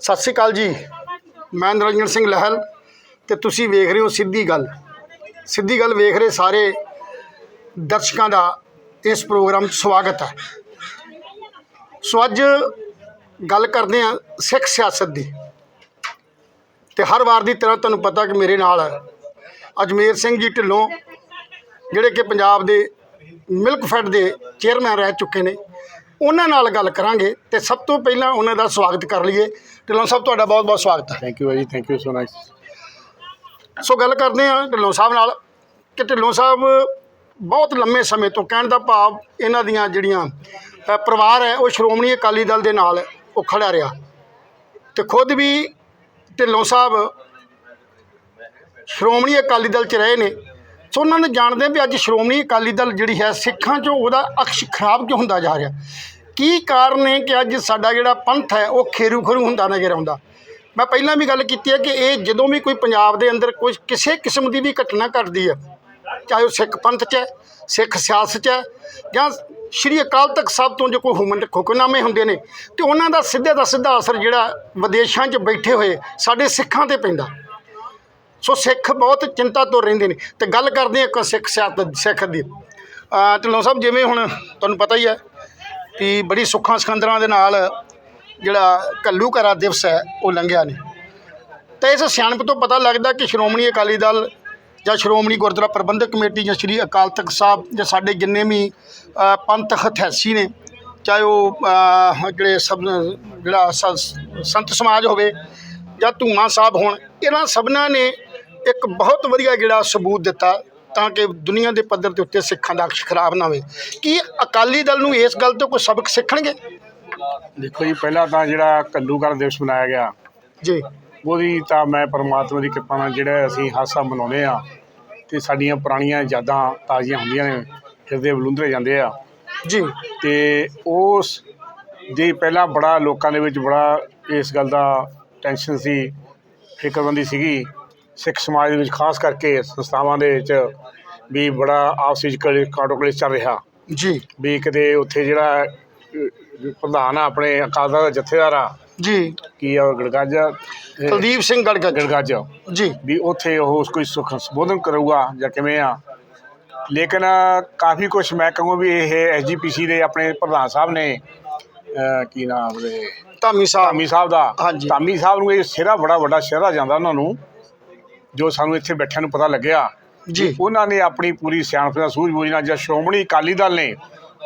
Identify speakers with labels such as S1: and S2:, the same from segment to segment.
S1: ਸਤਿ ਸ਼੍ਰੀ ਅਕਾਲ ਜੀ। ਮੈਂ ਨਿਰੰਜਨ ਸਿੰਘ ਲਹਿਲ ਤੇ ਤੁਸੀਂ ਵੇਖ ਰਹੇ ਹੋ ਸਿੱਧੀ ਗੱਲ। ਸਿੱਧੀ ਗੱਲ ਵੇਖ ਰਹੇ ਸਾਰੇ ਦਰਸ਼ਕਾਂ ਦਾ ਇਸ ਪ੍ਰੋਗਰਾਮ 'ਚ ਸਵਾਗਤ ਹੈ। ਸੋ ਅੱਜ ਗੱਲ ਕਰਦੇ ਹਾਂ ਸਿੱਖ ਸਿਆਸਤ ਦੀ। ਤੇ ਹਰ ਵਾਰ ਦੀ ਤਰ੍ਹਾਂ ਤੁਹਾਨੂੰ ਪਤਾ ਕਿ ਮੇਰੇ ਨਾਲ ਅਜਮੇਰ ਸਿੰਘ ਜੀ ਢਿੱਲੋਂ, ਜਿਹੜੇ ਕਿ ਪੰਜਾਬ ਦੇ ਮਿਲਕ ਫੈਡ ਦੇ ਚੇਅਰਮੈਨ ਰਹਿ ਚੁੱਕੇ ਨੇ। ਉਹਨਾਂ ਨਾਲ ਗੱਲ ਕਰਾਂਗੇ ਤੇ ਸਭ ਤੋਂ ਪਹਿਲਾਂ ਉਹਨਾਂ ਦਾ ਸਵਾਗਤ ਕਰ ਲਈਏ। ਢਿੱਲੋਂ ਸਾਹਿਬ ਤੁਹਾਡਾ ਬਹੁਤ ਬਹੁਤ ਸਵਾਗਤ ਹੈ।
S2: Thank you ji thank you so nice
S1: so ਗੱਲ ਕਰਦੇ ਹਾਂ ਢਿੱਲੋਂ ਸਾਹਿਬ ਨਾਲ ਕਿ ਢਿੱਲੋਂ ਸਾਹਿਬ ਬਹੁਤ ਲੰਮੇ ਸਮੇਂ ਤੋਂ ਕਹਿਣ ਦਾ ਭਾਵ ਇਹਨਾਂ ਦੀਆਂ ਜਿਹੜੀਆਂ ਪਰਿਵਾਰ ਹੈ ਉਹ ਸ਼੍ਰੋਮਣੀ ਅਕਾਲੀ ਦਲ ਦੇ ਨਾਲ ਉਹ ਖੜਾ ਰਿਹਾ। ਤੇ ਖੁਦ ਵੀ ਢਿੱਲੋਂ ਸਾਹਿਬ ਸ਼੍ਰੋਮਣੀ ਅਕਾਲੀ ਦਲ ਚ ਰਹੇ ਨੇ। ਸੋ ਉਹਨਾਂ ਨੂੰ ਜਾਣਦੇ ਹਾਂ ਵੀ ਅੱਜ ਸ਼੍ਰੋਮਣੀ ਅਕਾਲੀ ਦਲ ਜਿਹੜੀ ਹੈ ਸਿੱਖਾਂ 'ਚੋਂ ਉਹਦਾ ਅਕਸ਼ ਖਰਾਬ ਕਿਉਂ ਹੁੰਦਾ ਜਾ ਰਿਹਾ? ਕੀ ਕਾਰਨ ਹੈ ਕਿ ਅੱਜ ਸਾਡਾ ਜਿਹੜਾ ਪੰਥ ਹੈ ਉਹ ਖੇਰੂ ਖਰੂ ਹੁੰਦਾ ਨਜ਼ਰ ਆਉਂਦਾ? ਮੈਂ ਪਹਿਲਾਂ ਵੀ ਗੱਲ ਕੀਤੀ ਹੈ ਕਿ ਇਹ ਜਦੋਂ ਵੀ ਕੋਈ ਪੰਜਾਬ ਦੇ ਅੰਦਰ ਕੋਈ ਕਿਸੇ ਕਿਸਮ ਦੀ ਵੀ ਘਟਨਾ ਘਟਦੀ ਹੈ, ਚਾਹੇ ਉਹ ਸਿੱਖ ਪੰਥ 'ਚ ਹੈ, ਸਿੱਖ ਸਿਆਸਤ 'ਚ ਹੈ ਜਾਂ ਸ਼੍ਰੀ ਅਕਾਲ ਤਖਤ ਸਾਹਿਬ ਤੋਂ ਜੋ ਕੋਈ ਹੁਮਨ ਹੁਕਮਨਾਮੇ ਹੁੰਦੇ ਨੇ, ਤੇ ਉਹਨਾਂ ਦਾ ਸਿੱਧੇ ਦਾ ਸਿੱਧਾ ਅਸਰ ਜਿਹੜਾ ਵਿਦੇਸ਼ਾਂ 'ਚ ਬੈਠੇ ਹੋਏ ਸਾਡੇ ਸਿੱਖਾਂ ਤੇ ਪੈਂਦਾ। ਸੋ ਸਿੱਖ ਬਹੁਤ ਚਿੰਤਾ ਤੋਂ ਰਹਿੰਦੇ ਨੇ। ਤੇ ਗੱਲ ਕਰਦੇ ਹਾਂ ਇੱਕ ਸਿੱਖ ਸਿਆਸਤ, ਸਿੱਖ ਦੀ। ਅਹ ਢਿੱਲੋਂ ਸਾਹਿਬ, ਜਿਵੇਂ ਹੁਣ ਤੁਹਾਨੂੰ ਪਤਾ ਹੀ ਹੈ ਕਿ ਬੜੀ ਸੁੱਖਾਂ ਸਿਕੰਦਰਾਂ ਦੇ ਨਾਲ ਜਿਹੜਾ ਕੱਲੂ ਘਰਾ ਦਿਵਸ ਹੈ, ਉਹ ਲੰਘਿਆ ਨੇ। ਤੇ ਇਸ ਸਿਆਣਪ ਤੋਂ ਪਤਾ ਲੱਗਦਾ ਕਿ ਸ਼੍ਰੋਮਣੀ ਅਕਾਲੀ ਦਲ ਜਾਂ ਸ਼੍ਰੋਮਣੀ ਗੁਰਦੁਆਰਾ ਪ੍ਰਬੰਧਕ ਕਮੇਟੀ ਜਾਂ ਸ਼੍ਰੀ ਅਕਾਲ ਤਖਤ ਸਾਹਿਬ ਜਾਂ ਸਾਡੇ ਜਿੰਨੇ ਵੀ ਪੰਥ ਹਥਿਆਸੀ ਨੇ, ਚਾਹੇ ਉਹ ਜਿਹੜੇ ਸਭ, ਜਿਹੜਾ ਸੰਤ ਸਮਾਜ ਹੋਵੇ ਜਾਂ ਧੂਆਂ ਸਾਹਿਬ ਹੋਣ, ਇਹਨਾਂ ਸਭਨਾਂ ਨੇ ਇੱਕ ਬਹੁਤ ਵਧੀਆ ਜਿਹੜਾ ਸਬੂਤ ਦਿੱਤਾ ਤਾਂ ਕਿ ਦੁਨੀਆ ਦੇ ਪੱਧਰ ਦੇ ਉੱਤੇ ਸਿੱਖਾਂ ਦਾ ਅਕਸ਼ ਖਰਾਬ ਨਾ ਹੋਵੇ। ਕੀ ਅਕਾਲੀ ਦਲ ਨੂੰ ਇਸ ਗੱਲ ਤੋਂ ਕੋਈ ਸਬਕ ਸਿੱਖਣਗੇ?
S2: ਦੇਖੋ ਜੀ ਪਹਿਲਾਂ ਤਾਂ ਜਿਹੜਾ ਕੱਲੂਕਰ ਦਿਵਸ ਮਨਾਇਆ ਗਿਆ
S1: ਜੀ।
S2: ਉਹਦੀ ਤਾਂ ਮੈਂ ਪਰਮਾਤਮਾ ਦੀ ਕਿਰਪਾ ਨਾਲ ਜਿਹੜਾ ਅਸੀਂ ਹਾਸਾ ਮਨਾਉਂਦੇ ਆ ਤੇ ਸਾਡੀਆਂ ਪੁਰਾਣੀਆਂ ਯਾਦਾਂ ਤਾਜ਼ੀਆਂ ਹੁੰਦੀਆਂ ਨੇ ਹਿਰਦੇ ਬਲੁੰਦਰੇ ਜਾਂਦੇ ਆ।
S1: ਜੀ।
S2: ਤੇ ਉਸ ਦੀ ਪਹਿਲਾਂ ਬੜਾ ਲੋਕਾਂ ਦੇ ਵਿੱਚ ਬੜਾ ਇਸ ਗੱਲ ਦਾ ਟੈਨਸ਼ਨ ਸੀ ਫਿਕਰਮੰਦੀ ਸੀਗੀ ਸਿੱਖ ਸਮਾਜ ਦੇ ਵਿੱਚ ਖਾਸ ਕਰਕੇ ਸੰਸਥਾਵਾਂ ਦੇ ਵਿੱਚ ਵੀ ਬੜਾ ਆਪਸ ਵਿੱਚ ਕਾਟੋ ਕਲੇਸ਼ ਚੱਲ ਰਿਹਾ।
S1: ਜੀ।
S2: ਵੀ ਕਿਤੇ ਉੱਥੇ ਜਿਹੜਾ ਪ੍ਰਧਾਨ ਆ ਆਪਣੇ ਅਕਾਲ ਦਾ ਜਥੇਦਾਰ ਆ।
S1: ਜੀ।
S2: ਕੀ ਆ ਗੜਗੱਜ
S1: ਕੁਲਦੀਪ ਸਿੰਘ ਗੜਗੜ
S2: ਗੜਗੱਜ।
S1: ਜੀ।
S2: ਵੀ ਉੱਥੇ ਉਹ ਕੋਈ ਸੁਖ ਸੰਬੋਧਨ ਕਰੂਗਾ ਜਾਂ ਕਿਵੇਂ ਆ। ਲੇਕਿਨ ਕਾਫੀ ਕੁਝ ਮੈਂ ਕਹੂੰ ਵੀ ਇਹ ਐਸਜੀਪੀਸੀ ਦੇ ਆਪਣੇ ਪ੍ਰਧਾਨ ਸਾਹਿਬ ਨੇ ਕੀ ਨਾਮ ਉਹਦੇ?
S1: ਧਾਮੀ ਸਾਹਿਬ।
S2: ਧਾਮੀ ਸਾਹਿਬ ਦਾ। ਧਾਮੀ ਸਾਹਿਬ ਨੂੰ ਇਹ ਸਿਹਰਾ ਬੜਾ ਵੱਡਾ ਸਿਹਰਾ ਜਾਂਦਾ ਉਹਨਾਂ ਨੂੰ। ਜੋ ਸਾਨੂੰ ਇੱਥੇ ਬੈਠਿਆਂ ਨੂੰ ਪਤਾ ਲੱਗਿਆ
S1: ਜੀ।
S2: ਉਹਨਾਂ ਨੇ ਆਪਣੀ ਪੂਰੀ ਸਿਆਣਪ ਦਾ ਸੂਝ-ਬੂਝ ਨਾਲ ਜਾਂ ਸ਼੍ਰੋਮਣੀ ਅਕਾਲੀ ਦਲ ਨੇ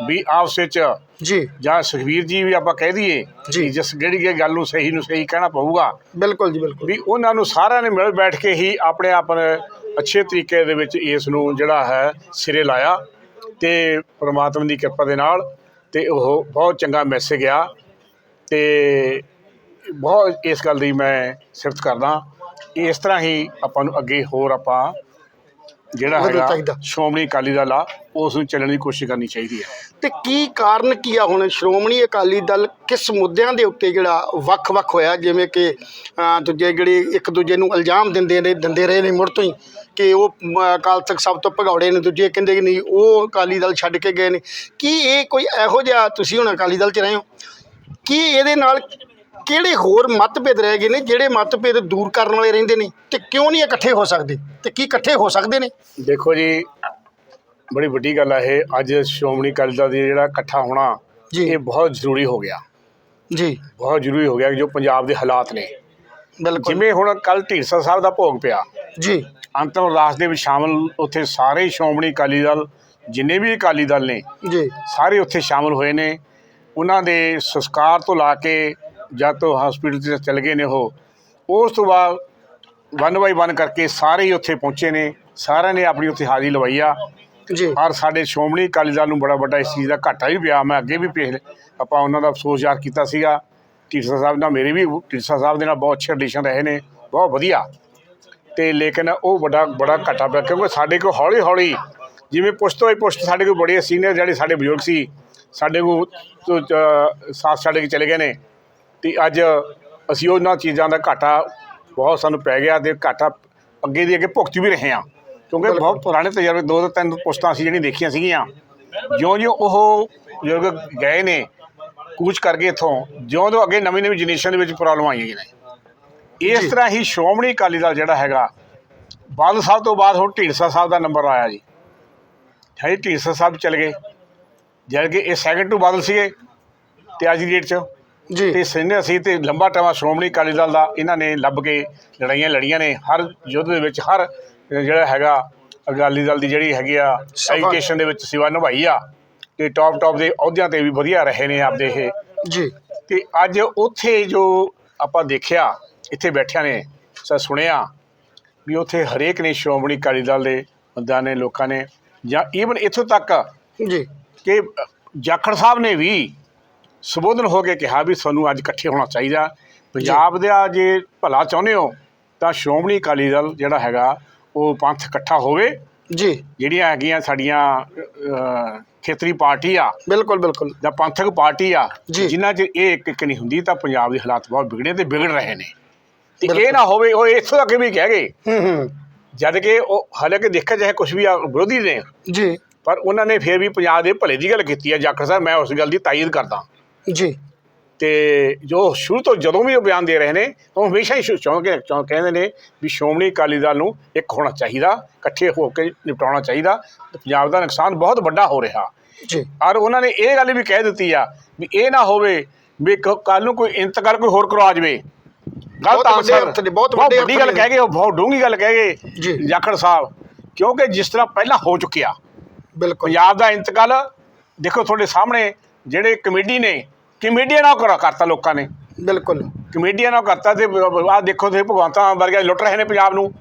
S2: ਵੀ ਆਪਸ ਵਿੱਚ
S1: ਜੀ।
S2: ਜਾਂ ਸੁਖਵੀਰ ਜੀ ਵੀ ਆਪਾਂ ਕਹਿ ਦਈਏ
S1: ਜੀ।
S2: ਜਿਸ ਜਿਹੜੀ ਇਹ ਗੱਲ ਨੂੰ ਸਹੀ ਨੂੰ ਸਹੀ ਕਹਿਣਾ ਪਊਗਾ
S1: ਬਿਲਕੁਲ ਜੀ ਬਿਲਕੁਲ।
S2: ਵੀ ਉਹਨਾਂ ਨੂੰ ਸਾਰਿਆਂ ਨੇ ਮਿਲ ਬੈਠ ਕੇ ਹੀ ਆਪਣੇ ਆਪ ਅੱਛੇ ਤਰੀਕੇ ਦੇ ਵਿੱਚ ਇਸ ਨੂੰ ਜਿਹੜਾ ਹੈ ਸਿਰੇ ਲਾਇਆ ਤੇ ਪ੍ਰਮਾਤਮਾ ਦੀ ਕਿਰਪਾ ਦੇ ਨਾਲ ਤੇ ਉਹ ਬਹੁਤ ਚੰਗਾ ਮੈਸੇਜ ਆ ਤੇ ਬਹੁਤ ਇਸ ਗੱਲ ਦੀ ਮੈਂ ਸਿਫਤ ਕਰਦਾ ਇਸ ਤਰ੍ਹਾਂ ਹੀ ਆਪਾਂ ਨੂੰ ਅੱਗੇ ਹੋਰ ਆਪਾਂ ਜਿਹੜਾ
S1: ਵਧਣਾ
S2: ਹੈਗਾ
S1: ਚਾਹੀਦਾ।
S2: ਸ਼੍ਰੋਮਣੀ ਅਕਾਲੀ ਦਲ ਆ ਉਸ ਨੂੰ ਚੱਲਣ ਦੀ ਕੋਸ਼ਿਸ਼ ਕਰਨੀ ਚਾਹੀਦੀ ਹੈ।
S1: ਤੇ ਕੀ ਕਾਰਨ ਕੀ ਆ ਹੁਣ ਸ਼੍ਰੋਮਣੀ ਅਕਾਲੀ ਦਲ ਕਿਸ ਮੁੱਦਿਆਂ ਦੇ ਉੱਤੇ ਜਿਹੜਾ ਵੱਖ-ਵੱਖ ਹੋਇਆ? ਜਿਵੇਂ ਕਿ ਅਹ, ਦੂਜੇ ਜਿਹੜੇ ਇੱਕ ਦੂਜੇ ਨੂੰ ਇਲਜ਼ਾਮ ਦਿੰਦੇ ਨੇ ਦਿੰਦੇ ਰਹੇ ਨੇ ਮੁੜ ਤੋਂ ਹੀ ਕਿ ਉਹ ਮ, ਅਕਾਲ ਤਖਤ ਸਭ ਤੋਂ ਭਗੌੜੇ ਨੇ ਦੂਜੇ ਕਹਿੰਦੇ ਕਿ ਨਹੀਂ ਉਹ ਅਕਾਲੀ ਦਲ ਛੱਡ ਕੇ ਗਏ ਨੇ। ਕੀ ਇਹ ਕੋਈ ਇਹੋ ਜਿਹਾ ਤੁਸੀਂ ਹੁਣ ਅਕਾਲੀ ਦਲ 'ਚ ਰਹੇ ਹੋ ਕੀ ਇਹਦੇ ਨਾਲ ਕਿਹੜੇ ਹੋਰ ਮਤਭੇਦ ਰਹਿ ਗਏ ਨੇ ਜਿਹੜੇ ਮਤਭੇਦ ਦੂਰ ਕਰਨ ਵਾਲੇ ਰਹਿੰਦੇ ਨੇ ਤੇ ਕਿਉਂ ਨਹੀਂ ਇਕੱਠੇ ਹੋ ਸਕਦੇ? ਤੇ ਕੀ ਇਕੱਠੇ ਹੋ ਸਕਦੇ ਨੇ?
S2: ਦੇਖੋ ਜੀ ਬੜੀ ਵੱਡੀ ਗੱਲ ਆ ਇਹ। ਅੱਜ ਸ਼੍ਰੋਮਣੀ ਅਕਾਲੀ ਦਲ ਦੀ ਜਿਹੜਾ ਇਕੱਠਾ ਹੋਣਾ
S1: ਜੀ।
S2: ਇਹ ਬਹੁਤ ਜ਼ਰੂਰੀ ਹੋ ਗਿਆ।
S1: ਜੀ।
S2: ਬਹੁਤ ਜ਼ਰੂਰੀ ਹੋ ਗਿਆ ਕਿ ਜੋ ਪੰਜਾਬ ਦੇ ਹਾਲਾਤ ਨੇ।
S1: ਬਿਲਕੁਲ।
S2: ਜਿਵੇਂ ਹੁਣ ਕੱਲ ਢੀਂਡਸਾ ਸਾਹਿਬ ਦਾ ਭੋਗ ਪਿਆ।
S1: ਜੀ।
S2: ਅੰਤਮ ਅਰਦਾਸ ਦੇ ਵਿੱਚ ਸ਼ਾਮਲ ਉੱਥੇ ਸਾਰੇ ਸ਼੍ਰੋਮਣੀ ਅਕਾਲੀ ਦਲ ਜਿੰਨੇ ਵੀ ਅਕਾਲੀ ਦਲ ਨੇ
S1: ਜੀ।
S2: ਸਾਰੇ ਉੱਥੇ ਸ਼ਾਮਲ ਹੋਏ ਨੇ। ਉਹਨਾਂ ਦੇ ਸੰਸਕਾਰ ਤੋਂ ਲਾ ਕੇ ਜਦ ਤੋਂ ਹਸਪੀਟਲ 'ਚ ਚਲੇ ਗਏ ਨੇ ਉਹ ਉਸ ਤੋਂ ਬਾਅਦ ਵਨ ਬਾਈ ਵਨ ਕਰਕੇ ਸਾਰੇ ਹੀ ਉੱਥੇ ਪਹੁੰਚੇ ਨੇ ਸਾਰਿਆਂ ਨੇ ਆਪਣੀ ਉੱਥੇ ਹਾਜ਼ਰੀ ਲਵਾਈ ਆ।
S1: ਜੀ।
S2: ਔਰ ਸਾਡੇ ਸ਼੍ਰੋਮਣੀ ਅਕਾਲੀ ਦਲ ਨੂੰ ਬੜਾ ਵੱਡਾ ਇਸ ਚੀਜ਼ ਦਾ ਘਾਟਾ ਵੀ ਪਿਆ ਮੈਂ ਅੱਗੇ ਵੀ ਪੇਸ਼ ਆਪਾਂ ਉਹਨਾਂ ਦਾ ਅਫਸੋਸ ਜ਼ਾਹਰ ਕੀਤਾ ਸੀਗਾ। ਢੀਂਡਸਾ ਸਾਹਿਬ ਨਾਲ ਮੇਰੇ ਵੀ ਢੀਂਡਸਾ ਸਾਹਿਬ ਦੇ ਨਾਲ ਬਹੁਤ ਅੱਛੇ ਰਿਲੇਸ਼ਨ ਰਹੇ ਨੇ ਬਹੁਤ ਵਧੀਆ। ਤੇ ਲੇਕਿਨ ਉਹ ਵੱਡਾ ਬੜਾ ਘਾਟਾ ਪਿਆ ਕਿਉਂਕਿ ਸਾਡੇ ਕੋਲ ਹੌਲੀ ਹੌਲੀ ਜਿਵੇਂ ਪੁਸ਼ਤ ਹੋਈ ਪੁਸ਼ਤ ਸਾਡੇ ਕੋਲ ਬੜੇ ਸੀਨੀਅਰ ਜਿਹੜੇ ਸਾਡੇ ਬਜ਼ੁਰਗ ਸੀ ਸਾਡੇ ਕੋਲ ਤੋਂ, ਸਾਥ ਛੱਡ ਕੇ ਚਲੇ ਗਏ ਨੇ। ਤੇ ਅੱਜ ਅਸੀਂ ਉਹਨਾਂ ਚੀਜ਼ਾਂ ਦਾ ਘਾਟਾ ਬਹੁਤ ਸਾਨੂੰ ਪੈ ਗਿਆ ਤੇ ਘਾਟਾ ਅੱਗੇ ਦੀ ਅੱਗੇ ਭੁਗਤ ਵੀ ਰਹੇ ਹਾਂ। ਕਿਉਂਕਿ ਬਹੁਤ ਪੁਰਾਣੇ ਤਜਰਬੇ ਦੋ ਤੋਂ ਤਿੰਨ ਪੁਸਤਾਂ ਅਸੀਂ ਜਿਹੜੀਆਂ ਦੇਖੀਆਂ ਸੀਗੀਆਂ। ਜਿਉਂ ਜਿਉਂ ਉਹ ਬਜ਼ੁਰਗ ਗਏ ਨੇ ਕੂਚ ਕਰ ਗਏ ਇੱਥੋਂ ਜਿਉਂ ਤੋਂ ਅੱਗੇ ਨਵੀਂ ਨਵੀਂ ਜਨਰੇਸ਼ਨ ਦੇ ਵਿੱਚ ਪ੍ਰੋਬਲਮ ਆਈਆਂ ਨੇ। ਇਸ ਤਰ੍ਹਾਂ ਹੀ ਸ਼੍ਰੋਮਣੀ ਅਕਾਲੀ ਦਲ ਜਿਹੜਾ ਹੈਗਾ ਬਾਦਲ ਸਾਹਿਬ ਤੋਂ ਬਾਅਦ ਹੁਣ ਢੀਂਡਸਾ ਸਾਹਿਬ ਦਾ ਨੰਬਰ ਆਇਆ ਜੀ। ਹੈ ਢੀਂਡਸਾ ਸਾਹਿਬ ਚਲੇ ਗਏ। ਜਦ ਕਿ ਇਹ ਸੈਕੰਡ ਟੂ ਬਾਦਲ ਸੀਗੇ ਤੇ ਅੱਜ ਦੀ ਡੇਟ 'ਚ।
S1: ਜੀ।
S2: ਤੇ ਸਿੰਨੇ ਅਸੀਂ ਤੇ ਲੰਬਾ ਟਾਈਮ ਸ਼੍ਰੋਮਣੀ ਅਕਾਲੀ ਦਲ ਦਾ ਇਹਨਾਂ ਨੇ ਲੱਭ ਕੇ ਲੜਾਈਆਂ ਲੜੀਆਂ ਨੇ। ਹਰ ਯੁੱਧ ਦੇ ਵਿੱਚ ਹਰ ਜਿਹੜਾ ਹੈਗਾ ਅਕਾਲੀ ਦਲ ਦੀ ਜਿਹੜੀ ਹੈਗੀ ਆ
S1: ਸਫਲ।
S2: ਐਜੂਕੇਸ਼ਨ ਦੇ ਵਿੱਚ ਸੇਵਾ ਨਿਭਾਈ ਆ ਤੇ ਟੌਪ ਟੌਪ ਦੇ ਅਹੁਦਿਆਂ ਤੇ ਵੀ ਵਧੀਆ ਰਹੇ ਨੇ ਆਪਦੇ ਇਹ।
S1: ਜੀ।
S2: ਤੇ ਅੱਜ ਉੱਥੇ ਜੋ ਆਪਾਂ ਦੇਖਿਆ ਇੱਥੇ ਬੈਠਿਆਂ ਨੇ ਸਾ ਸੁਣਿਆ ਵੀ ਉੱਥੇ ਹਰੇਕ ਨੇ ਸ਼੍ਰੋਮਣੀ ਅਕਾਲੀ ਦਲ ਦੇ ਬੰਦਿਆਂ ਨੇ ਲੋਕਾਂ ਨੇ ਜਾਂ ਈਵਨ ਇੱਥੋਂ ਤੱਕ
S1: ਜੀ।
S2: ਕਿ ਜਾਖੜ ਸਾਹਿਬ ਨੇ ਵੀ ਸੰਬੋਧਨ ਹੋ ਕੇ ਕਿਹਾ ਵੀ ਸਾਨੂੰ ਅੱਜ ਇਕੱਠੇ ਹੋਣਾ ਚਾਹੀਦਾ। ਪੰਜਾਬ ਦਾ ਜੇ ਭਲਾ ਚਾਹੁੰਦੇ ਹੋ ਤਾਂ ਸ਼੍ਰੋਮਣੀ ਅਕਾਲੀ ਦਲ ਜਿਹੜਾ ਹੈਗਾ ਉਹ ਪੰਥ ਇਕੱਠਾ ਹੋਵੇ।
S1: ਜੀ।
S2: ਜਿਹੜੀਆਂ ਹੈਗੀਆਂ ਸਾਡੀਆਂ ਖੇਤਰੀ ਪਾਰਟੀ ਆ।
S1: ਬਿਲਕੁਲ ਬਿਲਕੁਲ।
S2: ਜਾਂ ਪੰਥਕ ਪਾਰਟੀ ਆ। ਜਿਨ੍ਹਾਂ 'ਚ ਇਹ ਇੱਕ ਇੱਕ ਨਹੀਂ ਹੁੰਦੀ ਤਾਂ ਪੰਜਾਬ ਦੇ ਹਾਲਾਤ ਬਹੁਤ ਵਿਗੜੇ ਤੇ ਵਿਗੜ ਰਹੇ ਨੇ। ਤੇ। ਇਹ ਨਾ ਹੋਵੇ ਉਹ ਇੱਥੋਂ ਅੱਗੇ ਵੀ ਕਹਿ ਗਏ।
S1: ਹੂੰ ਹੂੰ।
S2: ਜਦ ਕਿ ਉਹ ਹਾਲਾਂਕਿ ਦੇਖਿਆ ਜਾਏ ਕੁਝ ਵੀ ਆ ਵਿਰੋਧੀ ਨੇ।
S1: ਜੀ।
S2: ਪਰ ਉਹਨਾਂ ਨੇ ਫਿਰ ਵੀ ਪੰਜਾਬ ਦੇ ਭਲੇ ਦੀ ਗੱਲ ਕੀਤੀ ਹੈ ਜਾਖੜ ਸਾਹਿਬ ਮੈਂ ਉਸ ਗੱਲ ਦੀ ਤਾਇਦ ਕਰਦਾ।
S1: ਜੀ।
S2: ਤੇ ਜੋ ਸ਼ੁਰੂ ਤੋਂ ਜਦੋਂ ਵੀ ਉਹ ਬਿਆਨ ਦੇ ਰਹੇ ਨੇ ਉਹ ਹਮੇਸ਼ਾ ਹੀ ਚੌਂਕੇ ਚੌਂ ਕਹਿੰਦੇ ਨੇ ਵੀ ਸ਼੍ਰੋਮਣੀ ਅਕਾਲੀ ਦਲ ਨੂੰ ਇੱਕ ਹੋਣਾ ਚਾਹੀਦਾ ਇਕੱਠੇ ਹੋ ਕੇ ਨਿਪਟਾਉਣਾ ਚਾਹੀਦਾ ਪੰਜਾਬ ਦਾ ਨੁਕਸਾਨ ਬਹੁਤ ਵੱਡਾ ਹੋ ਰਿਹਾ।
S1: ਜੀ।
S2: ਔਰ ਉਹਨਾਂ ਨੇ ਇਹ ਗੱਲ ਵੀ ਕਹਿ ਦਿੱਤੀ ਆ ਵੀ ਇਹ ਨਾ ਹੋਵੇ ਵੀ ਕੱਲ ਨੂੰ ਕੋਈ ਇੰਤਕਾਲ ਕੋਈ ਹੋਰ ਕਰਵਾ ਜਾਵੇ। ਗਲਤ ਆਨਸਰ।
S1: ਬਹੁਤ ਵੱਡੇ
S2: ਗੱਲ। ਕਹਿ ਗਏ ਉਹ ਬਹੁਤ ਡੂੰਘੀ ਗੱਲ ਕਹਿ ਗਏ। ਜਾਖੜ ਸਾਹਿਬ ਕਿਉਂਕਿ ਜਿਸ ਤਰ੍ਹਾਂ ਪਹਿਲਾਂ ਹੋ ਚੁੱਕਿਆ।
S1: ਬਿਲਕੁਲ।
S2: ਪੰਜਾਬ ਦਾ ਇੰਤਕਾਲ ਦੇਖੋ ਤੁਹਾਡੇ ਸਾਹਮਣੇ ਜਿਹੜੇ ਕਮੇਡੀ ਨੇ ਕਮੇਡੀਆਂ ਨਾਲ ਕਰਾ ਕਰਤਾ ਲੋਕਾਂ ਨੇ।
S1: ਬਿਲਕੁਲ।
S2: ਕਮੇਡੀਆਂ ਨਾਲ ਕਰਤਾ ਤੇ ਆਹ ਦੇਖੋ ਤੇ ਭਗਵੰਤਾਂ ਵਰਗੇ ਲੁੱਟ ਰਹੇ ਨੇ ਪੰਜਾਬ ਨੂੰ।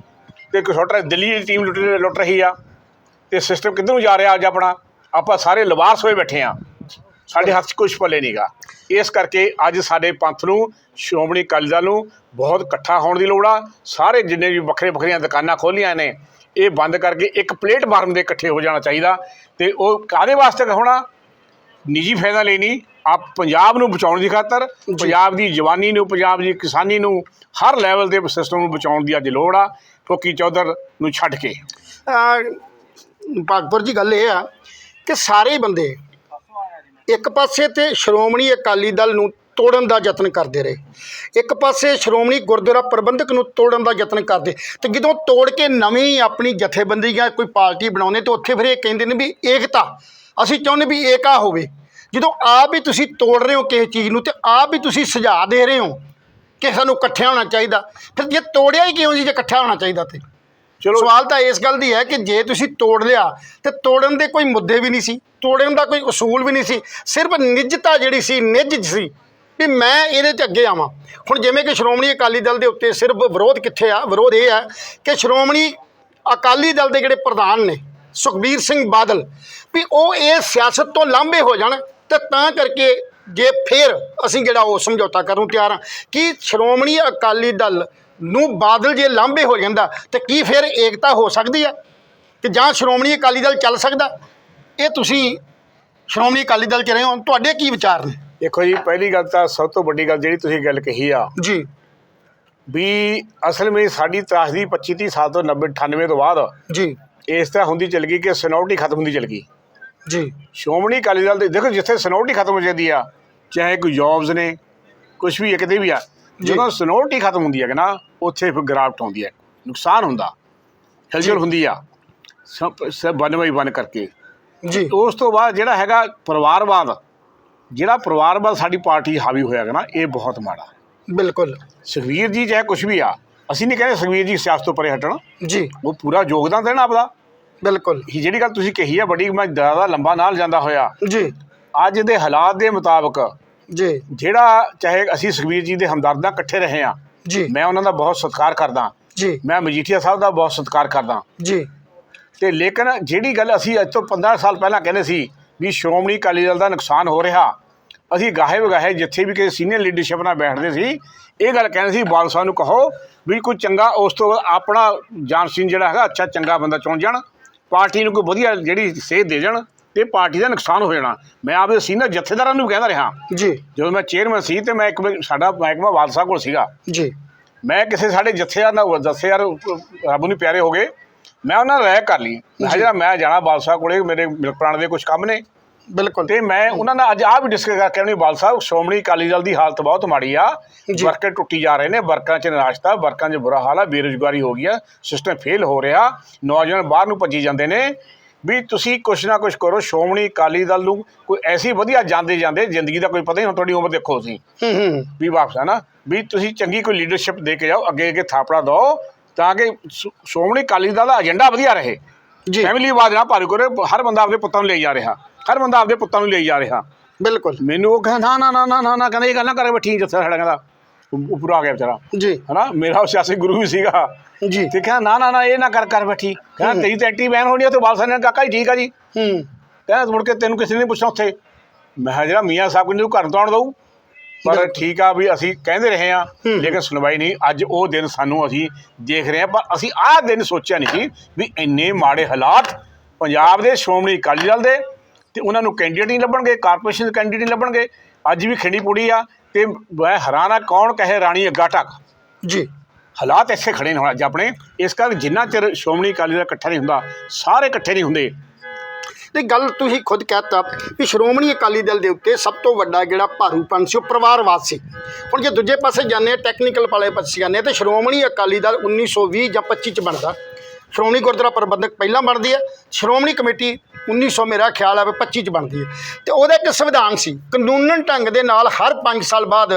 S2: ਤੇ ਛੋਟਾ ਦਿੱਲੀ ਦੀ ਟੀਮ ਲੁੱਟ ਲੁੱਟ ਰਹੀ ਆ। ਤੇ ਸਿਸਟਮ ਕਿੱਧਰ ਨੂੰ ਜਾ ਰਿਹਾ ਅੱਜ ਆਪਣਾ? ਆਪਾਂ ਸਾਰੇ ਲਿਬਾਸ ਹੋਏ ਬੈਠੇ ਆ ਸਾਡੇ ਹੱਥ 'ਚ ਕੁਝ ਪੱਲੇ ਨਹੀਂਗਾ ਇਸ ਕਰਕੇ ਅੱਜ ਸਾਡੇ ਪੰਥ ਨੂੰ ਸ਼੍ਰੋਮਣੀ ਅਕਾਲੀ ਦਲ ਨੂੰ ਬਹੁਤ ਇਕੱਠਾ ਹੋਣ ਦੀ ਲੋੜ ਆ। ਸਾਰੇ ਜਿੰਨੇ ਵੀ ਵੱਖਰੇ ਵੱਖਰੀਆਂ ਦੁਕਾਨਾਂ ਖੋਲੀਆਂ ਨੇ ਇਹ ਬੰਦ ਕਰਕੇ ਇੱਕ ਪਲੇਟਫਾਰਮ ਦੇ ਇਕੱਠੇ ਹੋ ਜਾਣਾ ਚਾਹੀਦਾ। ਤੇ ਉਹ ਕਾਦੇ ਵਾਸਤੇ ਹੋਣਾ? ਨਿੱਜੀ ਫਾਇਦਾ ਲਈ ਨਹੀਂ ਆਪ ਪੰਜਾਬ ਨੂੰ ਬਚਾਉਣ ਦੀ ਖਾਤਰ ਪੰਜਾਬ ਦੀ ਜਵਾਨੀ ਨੂੰ ਪੰਜਾਬ ਦੀ ਕਿਸਾਨੀ ਨੂੰ ਹਰ ਲੈਵਲ ਦੇ ਸਿਸਟਮ ਨੂੰ ਬਚਾਉਣ ਦੀ ਅੱਜ ਲੋੜ ਆ ਠੋਕੀ ਚੌਧਰ ਨੂੰ ਛੱਡ ਕੇ।
S1: ਭਾਗਪੁਰ ਜੀ ਗੱਲ ਇਹ ਆ ਕਿ ਸਾਰੇ ਬੰਦੇ ਇੱਕ ਪਾਸੇ ਤੇ ਸ਼੍ਰੋਮਣੀ ਅਕਾਲੀ ਦਲ ਨੂੰ ਤੋੜਨ ਦਾ ਯਤਨ ਕਰਦੇ ਰਹੇ ਇੱਕ ਪਾਸੇ ਸ਼੍ਰੋਮਣੀ ਗੁਰਦੁਆਰਾ ਪ੍ਰਬੰਧਕ ਨੂੰ ਤੋੜਨ ਦਾ ਯਤਨ ਕਰਦੇ ਤੇ ਜਦੋਂ ਤੋੜ ਕੇ ਨਵੀਂ ਆਪਣੀ ਜਥੇਬੰਦੀ ਜਾਂ ਕੋਈ ਪਾਰਟੀ ਬਣਾਉਂਦੇ ਤੇ ਉੱਥੇ ਫਿਰ ਇਹ ਕਹਿੰਦੇ ਨੇ ਵੀ ਏਕਤਾ ਅਸੀਂ ਚਾਹੁੰਦੇ ਵੀ ਏਕਾ ਹੋਵੇ। ਜਦੋਂ ਆਪ ਵੀ ਤੁਸੀਂ ਤੋੜ ਰਹੇ ਹੋ ਕਿਸੇ ਚੀਜ਼ ਨੂੰ ਤੇ ਆਪ ਵੀ ਤੁਸੀਂ ਸੁਝਾਅ ਦੇ ਰਹੇ ਹੋ ਕਿ ਸਾਨੂੰ ਇਕੱਠਿਆਂ ਹੋਣਾ ਚਾਹੀਦਾ। ਫਿਰ ਜੇ ਤੋੜਿਆ ਹੀ ਕਿਉਂ ਸੀ ਜੇ ਇਕੱਠਾ ਹੋਣਾ ਚਾਹੀਦਾ ਤੇ?
S2: ਚਲੋ।
S1: ਸਵਾਲ ਤਾਂ ਇਸ ਗੱਲ ਦੀ ਹੈ ਕਿ ਜੇ ਤੁਸੀਂ ਤੋੜ ਲਿਆ ਤੇ ਤੋੜਨ ਦੇ ਕੋਈ ਮੁੱਦੇ ਵੀ ਨਹੀਂ ਸੀ ਤੋੜਨ ਦਾ ਕੋਈ ਉਸੂਲ ਵੀ ਨਹੀਂ ਸੀ ਸਿਰਫ ਨਿੱਜਤਾ ਜਿਹੜੀ ਸੀ ਨਿੱਜ ਸੀ ਵੀ ਮੈਂ ਇਹਦੇ ਤੇ ਅੱਗੇ ਆਵਾਂ। ਹੁਣ ਜਿਵੇਂ ਕਿ ਸ਼੍ਰੋਮਣੀ ਅਕਾਲੀ ਦਲ ਦੇ ਉੱਤੇ ਸਿਰਫ ਵਿਰੋਧ ਕਿੱਥੇ ਆ? ਵਿਰੋਧ ਇਹ ਹੈ ਕਿ ਸ਼੍ਰੋਮਣੀ ਅਕਾਲੀ ਦਲ ਦੇ ਜਿਹੜੇ ਪ੍ਰਧਾਨ ਨੇ ਸੁਖਬੀਰ ਸਿੰਘ ਬਾਦਲ ਵੀ ਉਹ ਇਹ ਸਿਆਸਤ ਤੋਂ ਲਾਂਭੇ ਹੋ ਜਾਣ ਤੇ ਤਾਂ ਕਰਕੇ ਜੇ ਫਿਰ ਅਸੀਂ ਜਿਹੜਾ ਉਹ ਸਮਝੌਤਾ ਕਰਨ ਨੂੰ ਤਿਆਰ ਹਾਂ। ਕਿ ਸ਼੍ਰੋਮਣੀ ਅਕਾਲੀ ਦਲ ਨੂੰ ਬਾਦਲ ਜੇ ਲਾਂਭੇ ਹੋ ਜਾਂਦਾ ਤੇ ਕੀ ਫਿਰ ਏਕਤਾ ਹੋ ਸਕਦੀ ਹੈ? ਕਿ ਜਾਂ ਸ਼੍ਰੋਮਣੀ ਅਕਾਲੀ ਦਲ ਚੱਲ ਸਕਦਾ? ਇਹ ਤੁਸੀਂ ਸ਼੍ਰੋਮਣੀ ਅਕਾਲੀ ਦਲ ਚ ਰਹੇ ਹੋ। ਤੁਹਾਡੇ ਕੀ ਵਿਚਾਰ ਨੇ?
S2: ਦੇਖੋ ਜੀ ਪਹਿਲੀ ਗੱਲ ਤਾਂ ਸਭ ਤੋਂ ਵੱਡੀ ਗੱਲ ਜਿਹੜੀ ਤੁਸੀਂ ਗੱਲ ਕਹੀ ਆ
S1: ਜੀ।
S2: ਵੀ ਅਸਲ ਵਿੱਚ ਸਾਡੀ ਤਰਾਸਦੀ 25 30 ਸਾਲ ਤੋਂ 90 98 ਤੋਂ ਬਾਅਦ
S1: ਜੀ।
S2: ਇਸ ਤਰ੍ਹਾਂ ਹੁੰਦੀ ਚੱਲ ਗਈ ਕਿ ਸਨੌਟੀ ਖਤਮ ਹੁੰਦੀ ਚੱਲ ਗਈ।
S1: ਜੀ।
S2: ਸ਼੍ਰੋਮਣੀ ਅਕਾਲੀ ਦਲ ਦੇ ਦੇਖੋ ਜਿੱਥੇ ਸਨੌਟੀ ਖਤਮ ਹੋ ਜਾਂਦੀ ਆ ਚਾਹੇ ਕੋਈ ਜੌਬਸ ਨੇ ਕੁਝ ਵੀ ਹੈ ਕਿਤੇ ਵੀ ਆ ਜਦੋਂ ਸਨੌਟੀ ਖਤਮ ਹੁੰਦੀ ਹੈ ਕਿ ਨਾ ਉੱਥੇ ਫਿਰ ਗਿਰਾਵਟ ਆਉਂਦੀ ਹੈ ਨੁਕਸਾਨ ਹੁੰਦਾ ਹਿਲਜੁਲ ਹੁੰਦੀ ਆ ਸਭ ਸਭ ਵਨ ਬਾਈ ਕਰਕੇ।
S1: ਜੀ।
S2: ਉਸ ਤੋਂ ਬਾਅਦ ਜਿਹੜਾ ਹੈਗਾ ਪਰਿਵਾਰਵਾਦ ਜਿਹੜਾ ਪਰਿਵਾਰਵਾਦ ਸਾਡੀ ਪਾਰਟੀ ਹਾਵੀ ਹੋਇਆ ਗਾ ਨਾ ਇਹ ਬਹੁਤ ਮਾੜਾ
S1: ਬਿਲਕੁਲ।
S2: ਸੁਖਵੀਰ ਜੀ ਚਾਹੇ ਕੁਝ ਵੀ ਆ ਅਸੀਂ ਨਹੀਂ ਕਹਿੰਦੇ ਸੁਖਵੀਰ ਜੀ ਸਿਆਸਤ ਤੋਂ ਪਰੇ ਹਟਣ।
S1: ਜੀ।
S2: ਉਹ ਪੂਰਾ ਯੋਗਦਾਨ ਦੇਣ ਆਪਦਾ।
S1: ਬਿਲਕੁਲ।
S2: ਇਹ ਜਿਹੜੀ ਗੱਲ ਤੁਸੀਂ ਕਹੀ ਆ ਬੜੀ ਮੈਂ ਜ਼ਿਆਦਾ ਲੰਬਾ ਨਾਲ ਜਾਂਦਾ ਹੋਇਆ।
S1: ਜੀ।
S2: ਅੱਜ ਦੇ ਹਾਲਾਤ ਦੇ ਮੁਤਾਬਕ
S1: ਜੀ।
S2: ਜਿਹੜਾ ਚਾਹੇ ਅਸੀਂ ਸੁਖਵੀਰ ਜੀ ਦੇ ਹਮਦਰਦਾਂ ਇਕੱਠੇ ਰਹੇ ਆ
S1: ਜੀ।
S2: ਮੈਂ ਉਹਨਾਂ ਦਾ ਬਹੁਤ ਸਤਿਕਾਰ ਕਰਦਾ।
S1: ਜੀ।
S2: ਮੈਂ ਮਜੀਠੀਆ ਸਾਹਿਬ ਦਾ ਬਹੁਤ ਸਤਿਕਾਰ ਕਰਦਾ।
S1: ਜੀ।
S2: ਤੇ ਲੇਕਿਨ ਜਿਹੜੀ ਗੱਲ ਅਸੀਂ ਅੱਜ ਤੋਂ 15 ਸਾਲ ਪਹਿਲਾਂ ਕਹਿੰਦੇ ਸੀ ਵੀ ਸ਼੍ਰੋਮਣੀ ਅਕਾਲੀ ਦਲ ਦਾ ਨੁਕਸਾਨ ਹੋ ਰਿਹਾ ਅਸੀਂ ਗਾਹੇ ਵਗਾਹੇ ਜਿੱਥੇ ਵੀ ਕਿਸੇ ਸੀਨੀਅਰ ਲੀਡਰਸ਼ਿਪ ਨਾਲ ਬੈਠਦੇ ਸੀ ਇਹ ਗੱਲ ਕਹਿੰਦੇ ਸੀ ਬਾਲ ਸਾਹਿਬ ਨੂੰ ਕਹੋ ਵੀ ਕੋਈ ਚੰਗਾ ਉਸ ਤੋਂ ਬਾਅਦ ਆਪਣਾ ਜਾਨ ਸਿੰਘ ਜਿਹੜਾ ਹੈਗਾ ਅੱਛਾ ਚੰਗਾ ਬੰਦਾ ਚੁਣ ਜਾਣ ਪਾਰਟੀ ਨੂੰ ਕੋਈ ਵਧੀਆ ਜਿਹੜੀ ਸੇਧ ਦੇ ਜਾਣ ਤੇ ਪਾਰਟੀ ਦਾ ਨੁਕਸਾਨ ਹੋ ਜਾਣਾ। ਮੈਂ ਆਪਦੇ ਸੀਨੀਅਰ ਜਥੇਦਾਰਾਂ ਨੂੰ ਕਹਿੰਦਾ ਰਿਹਾ।
S1: ਜੀ।
S2: ਜਦੋਂ ਮੈਂ ਚੇਅਰਮੈਨ ਸੀ ਤੇ ਮੈਂ ਇੱਕ ਵਾਰ ਸਾਡਾ ਮਹਿਕਮਾ ਵਾਲਸਾ ਕੋਲ ਸੀਗਾ।
S1: ਜੀ।
S2: ਮੈਂ ਕਿਸੇ ਸਾਡੇ ਜਥੇਦਾਰ ਨਾਲ ਜਥੇਦਾਰ ਰੱਬ ਨੂੰ ਪਿਆਰੇ ਹੋ ਗਏ। ਮੈਂ ਉਹਨਾਂ ਨਾਲ ਰਹਿ ਕਰ ਲਈ। ਜਿਹੜਾ ਮੈਂ ਜਾਣਾ ਬਾਲਸਾ ਕੋਲੇ ਮੇਰੇ ਮਿਲਕ ਪ੍ਰਾਣ ਦੇ ਕੁਝ ਕੰਮ ਨੇ।
S1: ਬਿਲਕੁਲ।
S2: ਤੇ ਮੈਂ ਉਹਨਾਂ ਨਾਲ ਅੱਜ ਆਹ ਵੀ ਡਿਸਕਸ ਕਰਕੇ ਆਉਣੀ ਬਾਲ ਸਾਹਿਬ ਸ਼੍ਰੋਮਣੀ ਅਕਾਲੀ ਦਲ ਦੀ ਹਾਲਤ ਬਹੁਤ ਮਾੜੀ ਆ।
S1: ਜੀ।
S2: ਵਰਕਰ ਟੁੱਟੀ ਜਾ ਰਹੇ ਨੇ ਵਰਕਾਂ 'ਚ ਨਿਰਾਸ਼ਤਾ ਵਰਕਾਂ 'ਚ ਬੁਰਾ ਹਾਲ ਆ ਬੇਰੁਜ਼ਗਾਰੀ ਹੋ ਗਈ ਆ ਸਿਸਟਮ ਫੇਲ ਹੋ ਰਿਹਾ। ਨੌਜਵਾਨ ਬਾਹਰ ਨੂੰ ਭੱਜੀ ਜਾਂਦੇ ਨੇ ਵੀ ਤੁਸੀਂ ਕੁਛ ਨਾ ਕੁਛ ਕਰੋ ਸ਼੍ਰੋਮਣੀ ਅਕਾਲੀ ਦਲ ਨੂੰ ਕੋਈ ਐਸੀ ਵਧੀਆ ਜਾਂਦੇ ਜਾਂਦੇ ਜ਼ਿੰਦਗੀ ਦਾ ਕੋਈ ਪਤਾ ਹੀ ਹੁਣ ਤੁਹਾਡੀ ਉਮਰ ਦੇਖੋ ਤੁਸੀਂ।
S1: ਹੂੰ ਹੂੰ।
S2: ਵੀ ਵਾਪਸ ਹੈ ਨਾ ਵੀ ਤੁਸੀਂ ਚੰਗੀ ਕੋਈ ਲੀਡਰਸ਼ਿਪ ਦੇ ਕੇ ਜਾਓ ਅੱਗੇ ਅੱਗੇ ਥਾਪੜਾ ਦਿਓ ਤਾਂ ਕਿ ਸ਼੍ਰੋ- ਸ਼੍ਰੋਮਣੀ ਅਕਾਲੀ ਦਲ ਦਾ ਏਜੰਡਾ ਵਧੀਆ ਰਹੇ।
S1: ਜੀ।
S2: ਫੈਮਿਲੀ ਆਵਾਜ਼ ਨਾ ਭਾਰੂ ਕਰੋ ਹਰ ਬੰਦਾ ਆਪਦੇ ਪੁੱਤਾਂ ਨੂੰ ਲਈ ਜਾ ਰਿਹਾ। ਹਰ ਬੰਦਾ ਆਪਦੇ ਪੁੱਤਾਂ ਨੂੰ ਲਈ ਜਾ ਰਿਹਾ।
S1: ਬਿਲਕੁਲ।
S2: ਮੈਨੂੰ ਉਹ ਕਹਿੰਦਾ ਨਾ ਨਾ ਨਾ ਨਾ ਨਾ ਕਹਿੰਦਾ ਇਹ ਗੱਲ ਨਾ ਕਰੇ ਬੈਠੀ ਜੱਥਾ ਸਾਡਾ ਕਹਿੰਦਾ ਉੱਪਰ ਆ ਗਿਆ ਵਿਚਾਰਾ।
S1: ਜੀ।
S2: ਹਨਾ? ਮੇਰਾ ਸਿਆਸੀ ਗੁਰੂ ਵੀ ਸੀਗਾ।
S1: ਜੀ।
S2: ਤੇ ਕਹਿੰਦਾ ਨਾ ਨਾ ਨਾ ਇਹ ਨਾ ਕਰ ਕਰ ਬੈਠੀ ਕਹਿੰਦਾ ਤੇਰੀ ਤਾਂ ਐਂਟੀ ਬੈਨ ਹੋਣੀ ਤੇ ਬਾਲਸਾ ਨੇ ਕਾਕਾ ਜੀ ਠੀਕ ਆ ਜੀ।
S1: ਹੂੰ।
S2: ਕਹਿੰਦਾ ਮੁੜ ਕੇ ਤੈਨੂੰ ਕਿਸੇ ਨੇ ਪੁੱਛਣਾ ਉੱਥੇ। ਮੈਂ ਕਿਹਾ ਜਿਹੜਾ ਮੀਆਂ ਸਾਹਿਬ ਨੂੰ ਘਰ ਤੋਂ ਆਉਣ ਦਊ। ਪਰ ਠੀਕ ਆ ਵੀ ਅਸੀਂ ਕਹਿੰਦੇ ਰਹੇ ਆ। ਲੇਕਿਨ ਸੁਣਵਾਈ ਨਹੀਂ। ਅੱਜ ਉਹ ਦਿਨ ਸਾਨੂੰ ਅਸੀਂ ਦੇਖ ਰਹੇ ਆ ਪਰ ਅਸੀਂ ਆਹ ਦਿਨ ਸੋਚਿਆ ਨਹੀਂ ਸੀ ਵੀ ਇੰਨੇ ਮਾੜੇ ਹਾਲਾਤ ਪੰਜਾਬ ਦੇ ਸ਼੍ਰੋਮਣੀ ਅਕਾਲੀ ਦਲ ਦੇ ਤੇ ਉਹਨਾਂ ਨੂੰ ਕੈਂਡੀਡੇਟ ਨਹੀਂ ਲੱਭਣਗੇ ਕਾਰਪੋਰੇਸ਼ਨ ਦੇ ਕੈਂਡੀਡੇਟ ਨਹੀਂ ਲੱਭਣਗੇ। ਅੱਜ ਵੀ ਖਿੰਡੀ ਪੁੜੀ ਆ ਤੇ ਮੈਂ ਹੈਰਾਨ ਆ ਕੌਣ ਕਹੇ ਰਾਣੀ ਅੱਗਾ ਟੱਕ
S1: ਜੀ।
S2: ਹਾਲਾਤ ਇੱਥੇ ਖੜੇ ਨੇ ਹੁਣ ਅੱਜ ਆਪਣੇ। ਇਸ ਕਰਕੇ ਜਿੰਨਾ ਚਿਰ ਸ਼੍ਰੋਮਣੀ ਅਕਾਲੀ ਦਲ ਇਕੱਠਾ ਨਹੀਂ ਹੁੰਦਾ ਸਾਰੇ ਇਕੱਠੇ ਨਹੀਂ ਹੁੰਦੇ।
S1: ਤੇ ਗੱਲ ਤੁਸੀਂ ਖੁਦ ਕਹਿਤਾ ਵੀ ਸ਼੍ਰੋਮਣੀ ਅਕਾਲੀ ਦਲ ਦੇ ਉੱਤੇ ਸਭ ਤੋਂ ਵੱਡਾ ਜਿਹੜਾ ਭਾਰੂਪਨ ਸੀ ਉਹ ਪਰਿਵਾਰਵਾਦ ਸੀ। ਹੁਣ ਜੇ ਦੂਜੇ ਪਾਸੇ ਜਾਂਦੇ ਟੈਕਨੀਕਲ ਵਾਲੇ ਪਾਸੇ ਜਾਂਦੇ ਤੇ ਸ਼੍ਰੋਮਣੀ ਅਕਾਲੀ ਦਲ 1920 ਜਾਂ 25 ਚ ਬਣਦਾ। ਸ਼੍ਰੋਮਣੀ ਗੁਰਦੁਆਰਾ ਪ੍ਰਬੰਧਕ ਪਹਿਲਾਂ ਬਣਦੀ ਹੈ ਸ਼੍ਰੋਮਣੀ ਕਮੇਟੀ 1900 ਮੇਰਾ ਖਿਆਲ ਹੈ ਵੀ 25 ਚ ਬਣਦੀ ਹੈ। ਤੇ ਉਹਦਾ ਇੱਕ ਸੰਵਿਧਾਨ ਸੀ ਕਾਨੂੰਨਨ ਢੰਗ ਦੇ ਨਾਲ ਹਰ 5 ਸਾਲ ਬਾਅਦ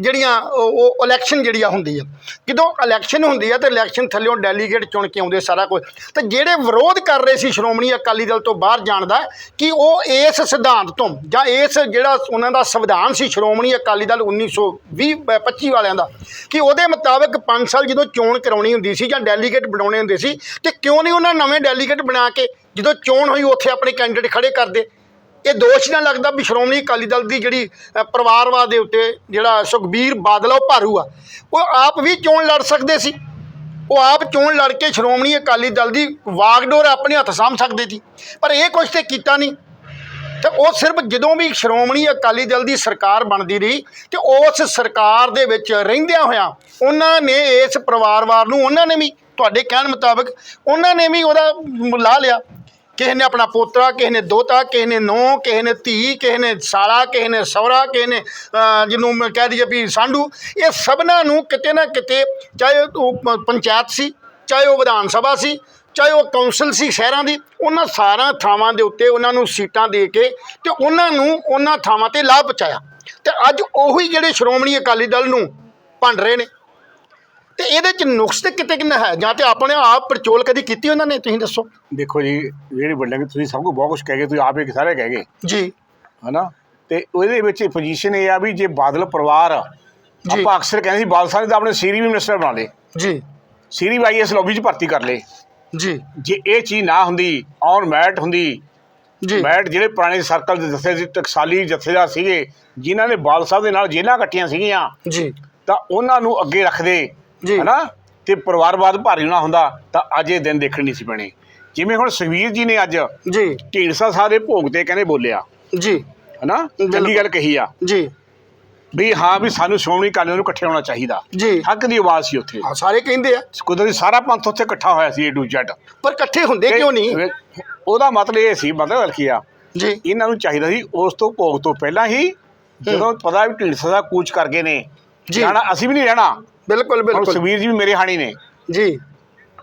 S1: ਜਿਹੜੀਆਂ ਉਹ ਇਲੈਕਸ਼ਨ ਜਿਹੜੀ ਆ ਹੁੰਦੀ ਆ। ਜਦੋਂ ਇਲੈਕਸ਼ਨ ਹੁੰਦੀ ਆ ਤੇ ਇਲੈਕਸ਼ਨ ਥੱਲਿਓਂ ਡੈਲੀਗੇਟ ਚੁਣ ਕੇ ਆਉਂਦੇ ਸਾਰਾ ਕੁਝ। ਤੇ ਜਿਹੜੇ ਵਿਰੋਧ ਕਰ ਰਹੇ ਸੀ ਸ਼੍ਰੋਮਣੀ ਅਕਾਲੀ ਦਲ ਤੋਂ ਬਾਹਰ ਜਾਣ ਦਾ ਕਿ ਉਹ ਇਸ ਸਿਧਾਂਤ ਤੋਂ ਜਾਂ ਇਸ ਜਿਹੜਾ ਉਹਨਾਂ ਦਾ ਸੰਵਿਧਾਨ ਸੀ ਸ਼੍ਰੋਮਣੀ ਅਕਾਲੀ ਦਲ 1920 ਅ, 25 ਵਾਲਿਆਂ ਦਾ ਕਿ ਉਹਦੇ ਮੁਤਾਬਕ 5 ਸਾਲ ਜਦੋਂ ਚੋਣ ਕਰਾਉਣੀ ਹੁੰਦੀ ਸੀ ਜਾਂ ਡੈਲੀਗੇਟ ਬਣਾਉਣੇ ਹੁੰਦੇ ਸੀ ਤੇ ਕਿਉਂ ਨਹੀਂ ਉਹਨਾਂ ਨਵੇਂ ਡੈਲੀਗੇਟ ਬਣਾ ਕੇ ਜਦੋਂ ਚੋਣ ਹੋਈ, ਉੱਥੇ ਆਪਣੇ ਕੈਂਡੀਡੇਟ ਖੜੇ ਕਰਦੇ। ਇਹ ਦੋਸ਼ ਨਾ ਲੱਗਦਾ ਵੀ ਸ਼੍ਰੋਮਣੀ ਅਕਾਲੀ ਦਲ ਦੀ ਜਿਹੜੀ ਪਰਿਵਾਰਵਾਦ ਦੇ ਉੱਤੇ ਜਿਹੜਾ ਸੁਖਬੀਰ ਬਾਦਲ ਆ, ਉਹ ਭਾਰੂ ਆ। ਉਹ ਆਪ ਵੀ ਚੋਣ ਲੜ ਸਕਦੇ ਸੀ। ਉਹ ਆਪ ਚੋਣ ਲੜ ਕੇ ਸ਼੍ਰੋਮਣੀ ਅਕਾਲੀ ਦਲ ਦੀ ਵਾਗਡੋਰ ਆਪਣੇ ਹੱਥ ਸਾਂਭ ਸਕਦੇ ਸੀ। ਪਰ ਇਹ ਕੁਛ ਤੇ ਕੀਤਾ ਨਹੀਂ। ਤੇ ਉਹ ਸਿਰਫ ਜਦੋਂ ਵੀ ਸ਼੍ਰੋਮਣੀ ਅਕਾਲੀ ਦਲ ਦੀ ਸਰਕਾਰ ਬਣਦੀ ਰਹੀ ਤੇ ਉਸ ਸਰਕਾਰ ਦੇ ਵਿੱਚ ਰਹਿੰਦਿਆਂ ਹੋਇਆਂ ਉਹਨਾਂ ਨੇ ਇਸ ਪਰਿਵਾਰਵਾਰ ਨੂੰ, ਉਹਨਾਂ ਨੇ ਵੀ, ਤੁਹਾਡੇ ਕਹਿਣ ਮੁਤਾਬਕ, ਉਹਨਾਂ ਨੇ ਵੀ ਉਹਦਾ ਲਾ ਲਿਆ। ਕਿਸੇ ਨੇ ਆਪਣਾ ਪੋਤਰਾ, ਕਿਸੇ ਨੇ ਦੋਤਾ, ਕਿਸੇ ਨੇ ਨੌ, ਕਿਸੇ ਨੇ ਧੀ, ਕਿਸੇ ਨੇ ਸਾਲਾ, ਕਿਸੇ ਨੇ ਸਹੁਰਾ, ਕਿਸੇ ਨੇ ਜਿਹਨੂੰ ਮੈਂ ਕਹਿ ਦਈਏ ਵੀ ਸਾਂਢੂ, ਇਹ ਸਭਨਾਂ ਨੂੰ ਕਿਤੇ ਨਾ ਕਿਤੇ ਚਾਹੇ ਉਹ ਪੰਚਾਇਤ ਸੀ, ਚਾਹੇ ਉਹ ਵਿਧਾਨ ਸਭਾ ਸੀ, ਚਾਹੇ ਉਹ ਕੌਂਸਲ ਸੀ ਸ਼ਹਿਰਾਂ ਦੀ, ਉਹਨਾਂ ਸਾਰਾ ਥਾਵਾਂ ਦੇ ਉੱਤੇ ਉਹਨਾਂ ਨੂੰ ਸੀਟਾਂ ਦੇ ਕੇ ਤੇ ਉਹਨਾਂ ਨੂੰ ਉਹਨਾਂ ਥਾਵਾਂ ਤੇ ਲਾਭ ਪਹੁੰਚਾਇਆ। ਤੇ ਅੱਜ ਉਹੀ ਜਿਹੜੇ ਸ਼੍ਰੋਮਣੀ ਅਕਾਲੀ ਦਲ ਨੂੰ ਭੰਡ ਰਹੇ ਨੇ। ਤੇ ਇਹਦੇ ਚ ਨੁਕਸ ਤੇ ਕਿਤੇ ਕਿੰਨਾ ਹੈ? ਜਾਂ ਤੇ ਆਪਣੇ ਆਪ ਪਰਚੋਲ ਕਦੀ ਕੀਤੀ ਉਹਨਾਂ ਨੇ? ਤੁਸੀਂ ਦੱਸੋ।
S2: ਦੇਖੋ ਜੀ ਜਿਹੜੀ ਬਿਲਡਿੰਗ ਤੁਸੀਂ ਸਭ ਕੁਝ ਬਹੁਤ ਕੁਝ ਕਹਿ ਗਏ ਤੁਸੀਂ ਆਪ ਸਾਰੇ ਕਹਿ ਗਏ।
S1: ਜੀ।
S2: ਹਨਾ? ਤੇ ਉਹਦੇ ਵਿੱਚ ਪੋਜੀਸ਼ਨ ਇਹ ਆ ਵੀ ਜੇ ਬਾਦਲ ਪਰਿਵਾਰ। ਆਪਾਂ ਅਕਸਰ ਕਹਿੰਦੇ ਸੀ ਬਾਦਲ ਸਾਹਿਬ ਨੇ ਤਾਂ ਆਪਣੇ ਸੀਰੀ ਵੀ ਮਿਨਿਸਟਰ ਬਣਾ ਲਏ।
S1: ਜੀ।
S2: ਸੀਰੀ ਵੀ ਆਈਐਸ ਲੌਬੀ 'ਚ ਭਰਤੀ ਕਰ ਲਏ।
S1: ਜੀ।
S2: ਜੇ ਇਹ ਚੀਜ਼ ਨਾ ਹੁੰਦੀ ਔਨ ਮੈਟ ਹੁੰਦੀ
S1: ਜੀ।
S2: ਮੈਟ ਜਿਹੜੇ ਪੁਰਾਣੇ ਸਰਕਲ ਦੇ ਜਥੇ ਸੀ ਟਕਸਾਲੀ ਜਥੇਦਾਰ ਸੀਗੇ ਜਿਨ੍ਹਾਂ ਨੇ ਬਾਦਲ ਸਾਹਿਬ ਦੇ ਨਾਲ ਜੇਲਾਂ ਕੱਟੀਆਂ ਸੀਗੀਆਂ
S1: ਜੀ।
S2: ਤਾਂ ਉਹਨਾਂ ਨੂੰ ਅੱਗੇ ਰੱਖਦੇ
S1: ਜੀ।
S2: ਹਨਾ? ਤੇ ਪਰਿਵਾਰਵਾਦ ਭਾਰੀ ਨਾ ਹੁੰਦਾ ਤਾਂ ਅੱਜ ਇਹ ਦਿਨ ਦੇਖਣ ਨਹੀਂ ਸੀ ਪੈਣੇ। ਜਿਵੇਂ ਹੁਣ ਸੁਖਵੀਰ ਜੀ ਨੇ ਅੱਜ
S1: ਜੀ।
S2: ਢੀਂਡਸਾ ਦੇ ਭੋਗ ਤੇ ਕਹਿੰਦੇ ਬੋਲਿਆ।
S1: ਜੀ।
S2: ਹਨਾ। ਚੰਗੀ ਗੱਲ ਕਹੀ ਆ।
S1: ਜੀ।
S2: ਵੀ ਹਾਂ ਵੀ ਸਾਨੂੰ ਸ਼੍ਰੋਮਣੀ ਅਕਾਲੀ ਨੂੰ ਇਕੱਠੇ ਹੋਣਾ ਚਾਹੀਦਾ।
S1: ਜੀ।
S2: ਹੱਕ ਦੀ ਆਵਾਜ਼ ਸੀ ਉੱਥੇ।
S1: ਹਾਂ ਸਾਰੇ ਕਹਿੰਦੇ ਆ।
S2: ਕੁਦਰਤੀ ਸਾਰਾ ਪੰਥ ਉੱਥੇ ਇਕੱਠਾ ਹੋਇਆ ਸੀ ਏ ਟੂ ਜ਼ੈਡ।
S1: ਪਰ ਇਕੱਠੇ ਹੁੰਦੇ ਕਿਉਂ ਨਹੀਂ?
S2: ਉਹਦਾ ਮਤਲਬ ਇਹ ਸੀ ਮਤਲਬ ਕੀ ਆ?
S1: ਜੀ।
S2: ਇਹਨਾਂ ਨੂੰ ਚਾਹੀਦਾ ਸੀ ਉਸ ਤੋਂ ਭੋਗ ਤੋਂ ਪਹਿਲਾਂ ਹੀ ਜਦੋਂ ਪਤਾ ਵੀ ਢੀਂਡਸਾ ਸਾਹਿਬ ਕੂਚ ਕਰ ਗਏ ਨੇ। ਜਾਣਾ ਅਸੀਂ ਵੀ ਨਹੀਂ ਰਹਿਣਾ।
S1: ਬਿਲਕੁਲ
S2: ਹੁਣ
S1: ਬਿਲਕੁਲ।
S2: ਸੁਖਬੀਰ ਜੀ ਵੀ ਮੇਰੇ ਹਾਣੀ ਨੇ।
S1: ਜੀ।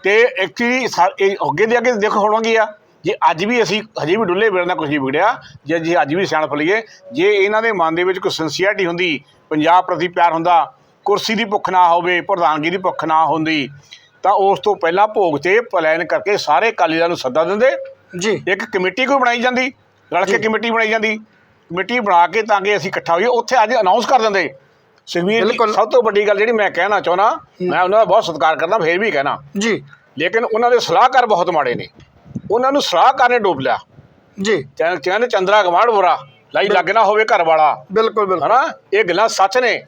S2: ਤੇ ਐਕਚੁਅਲੀ ਇਹ ਅੱਗੇ ਦੇ ਅੱਗੇ ਦੇਖੋ ਹੋਣਗੇ ਆ ਜੇ ਅੱਜ ਵੀ ਅਸੀਂ ਹਜੇ ਵੀ ਡੁੱਲੇ ਬਿਰਨਾ ਕੁਝ ਨਹੀਂ ਵਿਗੜਿਆ ਜੇ ਜੇ ਅੱਜ ਵੀ ਸਿਆਣਪ ਲਈਏ ਜੇ ਇਹਨਾਂ ਦੇ ਮਨ ਦੇ ਵਿੱਚ ਕੋਈ ਸਿੰਸੀਅਰਟੀ ਹੁੰਦੀ ਪੰਜਾਬ ਪ੍ਰਤੀ ਪਿਆਰ ਹੁੰਦਾ ਕੁਰਸੀ ਦੀ ਭੁੱਖ ਨਾ ਹੋਵੇ ਪ੍ਰਧਾਨਗੀ ਦੀ ਭੁੱਖ ਨਾ ਹੁੰਦੀ ਤਾਂ ਉਸ ਤੋਂ ਪਹਿਲਾਂ ਭੋਗ ਤੇ ਪਲਾਨ ਕਰਕੇ ਸਾਰੇ ਅਕਾਲੀ ਦਲ ਨੂੰ ਸੱਦਾ ਦਿੰਦੇ।
S1: ਜੀ।
S2: ਇੱਕ ਕਮੇਟੀ ਕੋਈ ਬਣਾਈ ਜਾਂਦੀ ਰਲ ਕੇ ਕਮੇਟੀ ਬਣਾਈ ਜਾਂਦੀ। ਕਮੇਟੀ ਬਣਾ ਕੇ ਤਾਂ ਕਿ ਅਸੀਂ ਇਕੱਠਾ ਹੋਈਏ ਉੱਥੇ ਅੱਜ ਅਨਾਉਂਸ ਕਰ ਦਿੰਦੇ। ਸੁਖਬੀਰ ਜੀ
S1: ਬਿਲਕੁਲ।
S2: ਸਭ ਤੋਂ ਵੱਡੀ ਗੱਲ ਜਿਹੜੀ ਮੈਂ ਕਹਿਣਾ ਚਾਹੁੰਦਾ ਮੈਂ ਉਹਨਾਂ ਦਾ ਬਹੁਤ ਸਤਿਕਾਰ ਕਰਦਾ ਫੇਰ ਵੀ ਕਹਿਣਾ।
S1: ਜੀ।
S2: ਲੇਕਿਨ ਉਹਨਾਂ ਦੇ ਸਲਾਹਕਾਰ ਬਹੁਤ ਮਾੜੇ ਨੇ। ਉਹਨਾਂ ਨੂੰ ਸਲਾਹਕਾਰ ਨੇ ਡੋਬ ਲਿਆ।
S1: ਜੀ।
S2: ਚਾਹੇ ਕਹਿੰਦੇ ਚੰਦਰਾ ਗਵਾੜ ਬੁਰਾ ਲਾਈ ਲੱਗ ਨਾ ਹੋਵੇ ਘਰ ਵਾਲਾ
S1: ਬਿਲਕੁਲ ਬਿਲਕੁਲ।
S2: ਹਨਾ? ਇਹ ਗੱਲਾਂ ਸੱਚ ਨੇ।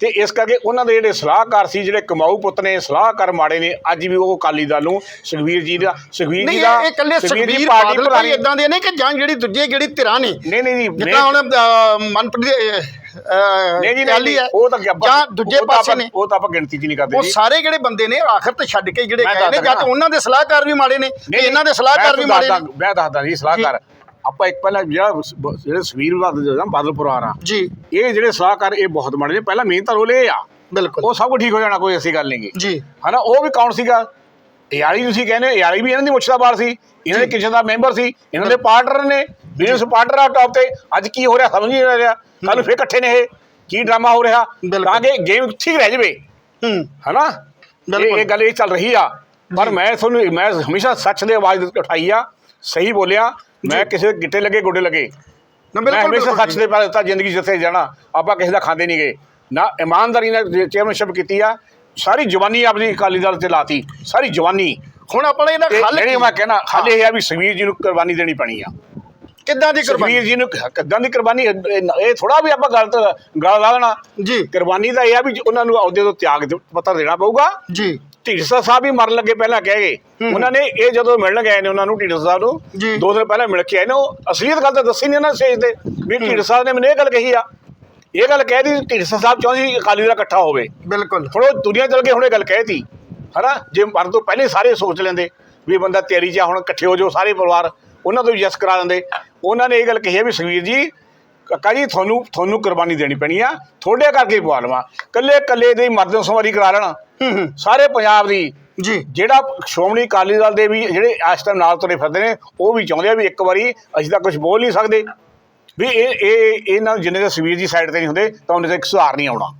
S2: ਤੇ ਇਸ ਕਰਕੇ ਉਹਨਾਂ ਦੇ ਜਿਹੜੇ ਸਲਾਹਕਾਰ ਸੀ ਜਿਹੜੇ ਕਮਾਊ ਪੁੱਤ ਨੇ ਸਲਾਹਕਾਰ ਮਾੜੇ ਨੇ ਅੱਜ ਵੀ ਉਹ ਅਕਾਲੀ ਦਲ ਨੂੰ ਸੁਖਵੀਰ ਜੀ ਦਾ ਸੁਖਵੀਰ
S1: ਨਹੀਂ
S2: ਜੀ ਦਾ
S1: ਇਹ ਇਹ ਇਕੱਲੇ
S2: ਸੁਖਬੀਰ
S1: ਸੁਖਬੀਰ ਬਾਦਲ ਭਾਈ ਇਦਾਂ ਦੇ ਨੇ ਕਿ ਜਾਂ ਜਿਹੜੀ ਦੂਜੇ ਜਿਹੜੀ ਧਿਰਾਂ ਨੇ।
S2: ਨਹੀਂ ਨਹੀਂ ਨਹੀਂ
S1: ਜਿੱਦਾਂ ਹੁਣ ਅਹ, ਮਨਪ੍ਰੀਤ ਅਹ,
S2: ਨਹੀਂ ਜੀ ਨਹੀਂ ਉਹ ਤਾਂ
S1: ਜਾਂ ਦੂਜੇ ਪਾਸੇ ਨੇ।
S2: ਉਹ ਤਾਂ ਆਪਾਂ ਗਿਣਤੀ 'ਚ ਨਹੀਂ ਕਰਦੇ
S1: ਉਹ ਸਾਰੇ ਜਿਹੜੇ ਬੰਦੇ ਨੇ ਆਖਰ ਤੇ ਛੱਡ ਕੇ ਜਿਹੜੇ ਗਏ ਨੇ ਜਾਂ ਤੇ। ਉਹਨਾਂ ਦੇ ਸਲਾਹਕਾਰ ਵੀ ਮਾੜੇ ਨੇ ਤੇ ਇਹਨਾਂ ਦੇ ਸਲਾਹਕਾਰ ਵੀ ਮਾੜੇ ਨੇ।
S2: ਮੈਂ ਦੱਸਦਾ ਜੀ ਸਲਾਹਕਾਰ। ਆਪਾਂ ਇੱਕ ਪਹਿਲਾਂ ਜਿਹੜਾ ਜਿਹੜੇ ਸਵੀਰ ਬਾਦਲ ਜਿਹੜਾ ਬਾਦਲ ਪਰਿਵਾਰ ਆ
S1: ਜੀ।
S2: ਇਹ ਜਿਹੜੇ ਸਲਾਹਕਾਰ ਇਹ ਬਹੁਤ ਮਾੜੇ ਨੇ। ਪਹਿਲਾਂ ਮੇਨ ਤਾਂ ਰੋਲ ਇਹ ਆ।
S1: ਬਿਲਕੁਲ।
S2: ਉਹ ਸਭ ਕੁਝ ਠੀਕ ਹੋ ਜਾਣਾ ਕੋਈ ਐਸੀ ਗੱਲ ਨਹੀਂ ਗੀ।
S1: ਜੀ।
S2: ਹਨਾ ਉਹ ਵੀ ਕੌਣ ਸੀਗਾ? ਯਾਰੀ ਤੁਸੀਂ ਕਹਿੰਦੇ ਯਾਰੀ ਵੀ ਇਹਨਾਂ ਦੀ ਮੁੱਛਦਾ ਬਾਰ ਸੀ। ਇਹਨਾਂ ਦੇ ਕਿਚਨ ਦਾ ਮੈਂਬਰ ਸੀ। ਇਹਨਾਂ ਦੇ ਪਾਰਟਨਰ ਨੇ। ਬਿਜ਼ਨਸ ਪਾਰਟਨਰ ਆ ਟੌਪ ਤੇ। ਅੱਜ ਕੀ ਹੋ ਰਿਹਾ ਸਮਝ ਨਹੀਂ ਰਿਹਾ। ਕੱਲ ਫੇਰ ਇਕੱਠੇ ਨੇ ਇਹ। ਕੀ ਡਰਾਮਾ ਹੋ ਰਿਹਾ?
S1: ਬਿਲਕੁਲ।
S2: ਤਾਂ ਕਿ ਗੇਮ ਠੀਕ ਰਹਿ ਜਵੇ।
S1: ਹੂੰ।
S2: ਹਨਾ? ਇਹ
S1: ਬਿਲਕੁਲ।
S2: ਗੱਲ ਇਹ ਚੱਲ ਰਹੀ ਆ। ਪਰ ਮੈਂ ਤੁਹਾਨੂੰ ਮੈਂ ਹਮੇਸ਼ਾ ਸੱਚ ਦੇ ਆਵਾਜ਼ ਉਠਾਈ ਆ। ਸਹੀ ਬੋਲਿਆ। ਮੈਂ ਕਿਸੇ ਦੇ ਗਿੱਟੇ ਲੱਗੇ ਗੋਡੇ ਲੱਗੇ।
S1: ਨਾ
S2: ਮੈਂ ਹਮੇਸ਼ਾ
S1: ਬਿਲਕੁਲ।
S2: ਸੱਚ ਦੇ ਪਰ ਦਿੱਤਾ ਜ਼ਿੰਦਗੀ ਜਿੱਥੇ ਜਾਣਾ। ਆਪਾਂ ਕਿਸੇ ਦਾ ਖਾਂਦੇ ਨਹੀਂ ਗਏ ਨਾ ਇਮਾਨਦਾਰੀ ਨਾਲ ਚੇਅਰਮੈਨਸ਼ਿਪ ਕੀਤੀ ਆ। ਸਾਰੀ ਜਵਾਨੀ ਆਪਣੀ ਅਕਾਲੀ ਦਲ ਤੇ ਲਾਤੀ। ਸਾਰੀ ਜਵਾਨੀ।
S1: ਹੁਣ ਆਪਾਂ ਇਹਦਾ
S2: ਤੇ
S1: ਹੱਲ
S2: ਜਿਹੜੀ? ਮੈਂ ਕਹਿਣਾ ਹੱਲ ਇਹ ਆ ਵੀ ਸੁਖਬੀਰ ਜੀ ਨੂੰ ਕੁਰਬਾਨੀ ਦੇਣੀ ਪੈਣੀ ਆ।
S1: ਕਿੱਦਾਂ ਦੀ ਕੁਰਬਾਨੀ?
S2: ਸੁਖਬੀਰ ਜੀ ਨੂੰ ਕਿੱਦਾਂ ਦੀ ਕੁਰਬਾਨੀ? ਇਹ ਥੋੜਾ ਵੀ ਆਪਾਂ ਗਲਤ ਗੱਲ ਲਾ ਲੈਣਾ।
S1: ਜੀ।
S2: ਕੁਰਬਾਨੀ ਦਾ ਇਹ ਆ ਵੀ ਉਹਨਾਂ ਨੂੰ ਅਹੁਦੇ ਤੋਂ ਤਿਆਗ ਦੇ- ਪੱਤਰ ਦੇਣਾ ਪਊਗਾ।
S1: ਜੀ।
S2: ਢੀਂਡਸਾ ਸਾਹਿਬ ਵੀ ਮਰਨ ਲੱਗੇ ਪਹਿਲਾਂ ਕਹਿ ਗਏ। ਉਹਨਾਂ ਨੇ ਇਹ ਜਦੋਂ ਮਿਲਣ ਗਏ ਨੇ ਉਹਨਾਂ ਨੂੰ ਢੀਂਡਸਾ ਸਾਹਿਬ
S1: ਜੀ।
S2: ਨੂੰ ਦੋ ਦਿਨ ਪਹਿਲਾਂ ਮਿਲ ਕੇ ਆਏ ਨੇ ਉਹ ਅਸਲੀਅਤ ਗੱਲ ਤਾਂ ਦੱਸੀ ਨਹੀਂ ਉਹਨਾਂ ਸਟੇਜ ਤੇ ਵੀ ਢੀਂਡਸਾ ਸਾਹਿਬ ਨੇ ਮੈਨੂੰ ਇਹ ਗੱਲ ਕਹੀ ਆ। ਇਹ ਗੱਲ ਕਹਿ ਦੀ ਢੀਂਡਸਾ ਸਾਹਿਬ ਚਾਹੁੰਦੇ ਸੀ ਅਕਾਲੀ ਦਲ ਇਕੱਠਾ ਹੋਵੇ।
S1: ਬਿਲਕੁਲ।
S2: ਹੁਣ ਉਹ ਦੁਨੀਆ ਚੱਲ ਕੇ ਹੁਣ ਇਹ ਗੱਲ ਕਹਿਤੀ ਹਨਾ? ਜੇ ਮਰਨ ਤੋਂ ਪਹਿਲੇ ਸਾਰੇ ਸੋਚ ਲੈਂਦੇ ਵੀ ਇਹ ਬੰਦਾ ਤਿਆਰੀ 'ਚ ਆ ਹੁਣ ਇਕੱਠੇ ਹੋ ਜਾਓ ਸਾਰੇ ਪਰਿਵਾਰ। ਉਹਨਾਂ ਤੋਂ ਵੀ ਯਸ ਕਰਾ ਦਿੰਦੇ। ਉਹਨਾਂ ਨੇ ਇਹ ਗੱਲ ਕਹੀ ਹੈ ਵੀ ਸੁਖਵੀਰ ਜੀ ਕਾਕਾ ਜੀ ਤੁਹਾਨੂੰ ਤੁਹਾਨੂੰ ਕੁਰਬਾਨੀ ਦੇਣੀ ਪੈਣੀ ਆ ਥੋੜੇ ਕਰਕੇ ਪਵਾ ਲਵਾਂ। ਕੱਲੇ ਕੱਲੇ ਦੀ ਮਰਦਮ ਸਵਾਰੀ ਕਰਾ ਲੈਣਾ। ਸਾਰੇ ਪੰਜਾਬ ਦੀ
S1: ਜੀ।
S2: ਜਿਹੜਾ ਸ਼੍ਰੋਮਣੀ ਅਕਾਲੀ ਦਲ ਦੇ ਵੀ ਜਿਹੜੇ ਇਸ ਟਾਈਮ ਨਾਲ ਤੁਰੇ ਫਿਰਦੇ ਨੇ ਉਹ ਵੀ ਚਾਹੁੰਦੇ ਆ ਵੀ ਇੱਕ ਵਾਰੀ ਅਸੀਂ ਤਾਂ ਕੁਝ ਬੋਲ ਨਹੀਂ ਸਕਦੇ। ਵੀ ਇਹ ਇਹ ਇਹਨਾਂ ਜਿੰਨੇ ਦੇ ਸਵੀਰ ਜੀ ਸਾਈਡ ਤੇ ਨਹੀਂ ਹੁੰਦੇ ਤਾਂ ਉਹਨੇ ਤੱਕ ਸੁਧਾਰ ਨਹੀਂ ਆਉਣਾ।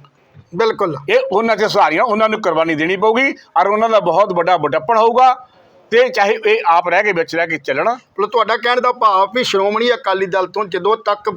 S1: ਬਿਲਕੁਲ।
S2: ਇਹ ਉਹਨਾਂ ਤੇ ਸੁਧਾਰੀਆਂ ਉਹਨਾਂ ਨੂੰ ਕੁਰਬਾਨੀ ਦੇਣੀ ਪਊਗੀ ਔਰ ਉਹਨਾਂ ਦਾ ਬਹੁਤ ਵੱਡਾ ਵਡੱਪਣ ਹੋਊਗਾ। ਤੇ ਚਾਹੇ ਇਹ ਆਪ ਰਹਿ ਕੇ ਵਿੱਚ ਰਹਿ ਕੇ ਚੱਲਣ।
S1: ਮਤਲਬ ਤੁਹਾਡਾ ਕਹਿਣ ਦਾ ਭਾਵ ਵੀ ਸ਼੍ਰੋਮਣੀ ਅਕਾਲੀ ਦਲ ਤੋਂ ਜਦੋਂ ਤੱਕ